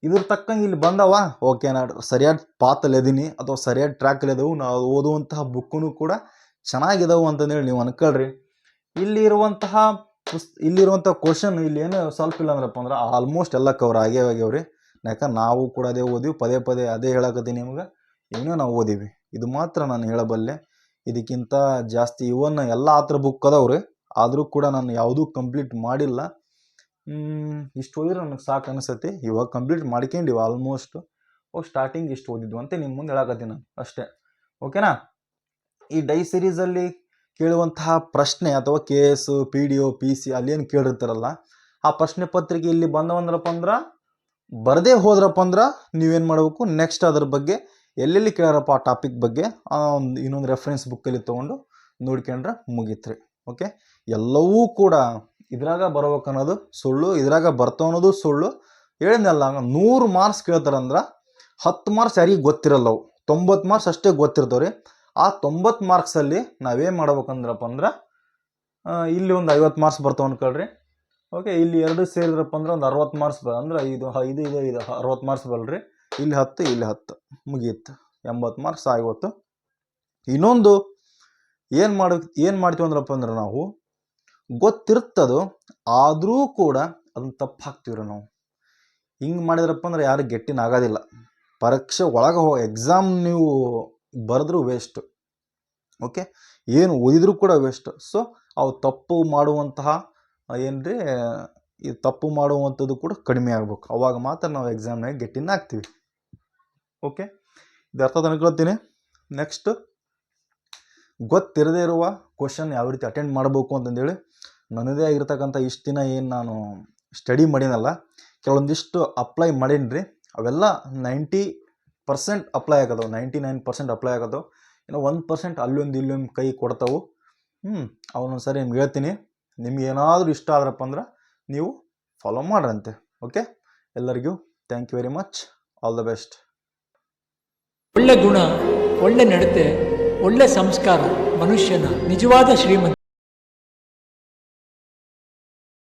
ಇದ್ರ ತಕ್ಕಂಗೆ ಇಲ್ಲಿ ಬಂದವ? ಓಕೆ ನಾ ಸರಿಯಾದ ಪಾತಲ್ಲಿ ಇದೀನಿ, ಅಥವಾ ಸರಿಯಾದ ಟ್ರ್ಯಾಕಲ್ಲಿ ಅದಾವು ನಾವು ಓದುವಂತಹ ಬುಕ್ಕೂ ಕೂಡ ಚೆನ್ನಾಗಿದಾವು ಅಂತಂದೇಳಿ ನೀವು ಅನ್ಕೊಳ್ರಿ. ಇಲ್ಲಿ ಇರುವಂತಹ ಪುಸ್ ಇಲ್ಲಿರುವಂಥ ಕ್ವಶನ್ ಇಲ್ಲಿ ಏನು ಸ್ವಲ್ಪ ಇಲ್ಲ ಅಂದ್ರಪ್ಪ ಅಂದ್ರೆ ಆಲ್ಮೋಸ್ಟ್ ಎಲ್ಲ ಕವರ್ ಆಗೇ ಆಗ್ಯಾವ್ರಿ. ಯಾಕಂದ್ರೆ ನಾವು ಕೂಡ ಅದೇ ಓದಿವಿ, ಪದೇ ಪದೇ ಅದೇ ಹೇಳಕತ್ತೀನಿ ನಿಮ್ಗೆ. ಏನೋ ನಾವು ಓದಿವಿ. ಇದು ಮಾತ್ರ ನಾನು ಹೇಳಬಲ್ಲೆ, ಇದಕ್ಕಿಂತ ಜಾಸ್ತಿ ಇವನ್ ಎಲ್ಲ ಆ ಥರ ಬುಕ್ ಅದಾವ್ರಿ, ಆದರೂ ಕೂಡ ನಾನು ಯಾವುದೂ ಕಂಪ್ಲೀಟ್ ಮಾಡಿಲ್ಲ. ಇಷ್ಟು ಓದಿದ್ರೆ ನನಗೆ ಸಾಕು ಅನಿಸತಿ ಇವಾಗ ಕಂಪ್ಲೀಟ್ ಮಾಡ್ಕೊಂಡಿವಿ ಆಲ್ಮೋಸ್ಟ್ ಓ ಸ್ಟಾರ್ಟಿಂಗ್ ಇಷ್ಟು ಓದಿದ್ವು ಅಂತ ನಿಮ್ಮ ಮುಂದೆ ಹೇಳಕತ್ತೀನಿ ನಾನು, ಅಷ್ಟೇ. ಓಕೆನಾ ಈ ಡೈ ಸೀರೀಸಲ್ಲಿ ಕೇಳುವಂತಹ ಪ್ರಶ್ನೆ ಅಥವಾ K S P D O P C ಅಲ್ಲೇನು ಕೇಳಿರ್ತಾರಲ್ಲ, ಆ ಪ್ರಶ್ನೆ ಪತ್ರಿಕೆ ಇಲ್ಲಿ ಬಂದವಂದ್ರಪ್ಪ ಅಂದ್ರೆ, ಬರದೇ ಹೋದ್ರಪ್ಪ ಅಂದ್ರೆ ನೀವೇನು ಮಾಡಬೇಕು? ನೆಕ್ಸ್ಟ್ ಅದ್ರ ಬಗ್ಗೆ ಎಲ್ಲೆಲ್ಲಿ ಕೇಳಾರಪ್ಪ ಆ ಟಾಪಿಕ್ ಬಗ್ಗೆ? ಒಂದು ಇನ್ನೊಂದು ರೆಫರೆನ್ಸ್ ಬುಕ್ಕಲ್ಲಿ ತೊಗೊಂಡು ನೋಡ್ಕೊಂಡ್ರೆ ಮುಗೀತ್ರಿ ಓಕೆ ಎಲ್ಲವೂ ಕೂಡ ಇದ್ರಾಗ ಬರ್ಬೇಕನ್ನೋದು ಸುಳ್ಳು, ಇದ್ರಾಗ ಅನ್ನೋದು ಸುಳ್ಳು. ಹೇಳಿದ್ನಲ್ಲ, ನೂರು ಮಾರ್ಕ್ಸ್ ಕೇಳ್ತಾರಂದ್ರೆ ಹತ್ತು ಮಾರ್ಕ್ಸ್ ಯಾರಿಗೆ ಗೊತ್ತಿರಲ್ಲ ಅವು ತೊಂಬತ್ತು ಮಾರ್ಕ್ಸ್ ಅಷ್ಟೇ ಗೊತ್ತಿರ್ತಾವೆ ರೀ ಆ ತೊಂಬತ್ತು ಮಾರ್ಕ್ಸಲ್ಲಿ ನಾವೇನು ಮಾಡ್ಬೇಕಂದ್ರಪ್ಪ ಅಂದ್ರೆ ಇಲ್ಲಿ ಒಂದು ಐವತ್ತು ಮಾರ್ಕ್ಸ್ ಬರ್ತಾವೆ ಅನ್ಕೊಳ್ರಿ ಓಕೆ ಇಲ್ಲಿ ಎರಡು ಸೇರಿದ್ರಪ್ಪ ಅಂದ್ರೆ ಒಂದು ಅರವತ್ತು ಮಾರ್ಕ್ಸ್ ಬ ಅಂದ್ರೆ ಇದು ಐದು ಇದು ಐದು, ಅರವತ್ತು ಮಾರ್ಕ್ಸ್ ಬಲ್ರಿ. ಇಲ್ಲಿ ಹತ್ತು ಇಲ್ಲಿ ಹತ್ತು. ಮುಗೀತು. ಎಂಬತ್ತು ಮಾರ್ಕ್ಸ್ ಆಗಿವತ್ತು. ಇನ್ನೊಂದು ಏನು ಮಾಡ, ಏನು ಮಾಡ್ತೀವಿ ಅಂದ್ರಪ್ಪ ಅಂದ್ರೆ ನಾವು ಗೊತ್ತಿರ್ತದು ಆದರೂ ಕೂಡ ಅದನ್ನು ತಪ್ಪು ಹಾಕ್ತೀವ್ರಿ ನಾವು. ಹಿಂಗೆ ಮಾಡಿದ್ರಪ್ಪ ಅಂದ್ರೆ ಯಾರು ಗೆಟ್ಟಿನ ಆಗೋದಿಲ್ಲ. ಪರೀಕ್ಷೆ ಒಳಗೆ ಹೋ ಎಕ್ಸಾಮ್ ನೀವು ಬರೆದ್ರೂ ವೇಸ್ಟು ಓಕೆ ಏನು ಓದಿದ್ರು ಕೂಡ ವೇಸ್ಟ್ ಸೊ ಅವು ತಪ್ಪು ಮಾಡುವಂತಹ ಏನು ಈ ತಪ್ಪು ಮಾಡುವಂಥದ್ದು ಕೂಡ ಕಡಿಮೆ ಆಗ್ಬೇಕು. ಅವಾಗ ಮಾತ್ರ ನಾವು ಎಕ್ಸಾಮ್ನಾಗ ಗೆಟ್ಟಿನ ಆಗ್ತೀವಿ. ಓಕೆ? ಇದು ಅರ್ಥ ಅನ್ಕೊಳ್ತೀನಿ ನೆಕ್ಸ್ಟ್ ಗೊತ್ತಿರದೇ ಇರುವ ಕ್ವಶನ್ ಯಾವ ರೀತಿ ಅಟೆಂಡ್ ಮಾಡಬೇಕು ಅಂತಂದೇಳಿ ನನ್ನದೇ ಆಗಿರ್ತಕ್ಕಂಥ ಇಷ್ಟು ದಿನ ಏನು ನಾನು ಸ್ಟಡಿ ಮಾಡಿನಲ್ಲ, ಕೆಲವೊಂದಿಷ್ಟು ಅಪ್ಲೈ ಮಾಡೀನಿ ಅವೆಲ್ಲ ನೈಂಟಿ ಪರ್ಸೆಂಟ್ ಅಪ್ಲೈ ಆಗೋದು ನೈಂಟಿ ನೈನ್ ಪರ್ಸೆಂಟ್ ಅಪ್ಲೈ ಆಗೋದು ಇನ್ನು ಒಂದು ಪರ್ಸೆಂಟ್ ಅಲ್ಲೊಂದು ಇಲ್ಲೊಂದು ಕೈ ಕೊಡ್ತಾವು. ಹ್ಞೂ ಅವನೊಂದು ಸರಿ ನಿಮ್ಗೆ ಹೇಳ್ತೀನಿ. ನಿಮ್ಗೆ ಏನಾದರೂ ಇಷ್ಟ ಆದ್ರಪ್ಪ ಅಂದ್ರೆ ನೀವು ಫಾಲೋ ಮಾಡ್ರಂತೆ ಓಕೆ? ಎಲ್ಲರಿಗೂ thank you very much all the best ಒಳ್ಳೆ ಗುಣ ಒಳ್ಳೆ ನಡತೆ ಒಳ್ಳೆ ಸಂಸ್ಕಾರ ಮನುಷ್ಯನ ನಿಜವಾದ ಶ್ರೀಮಂತ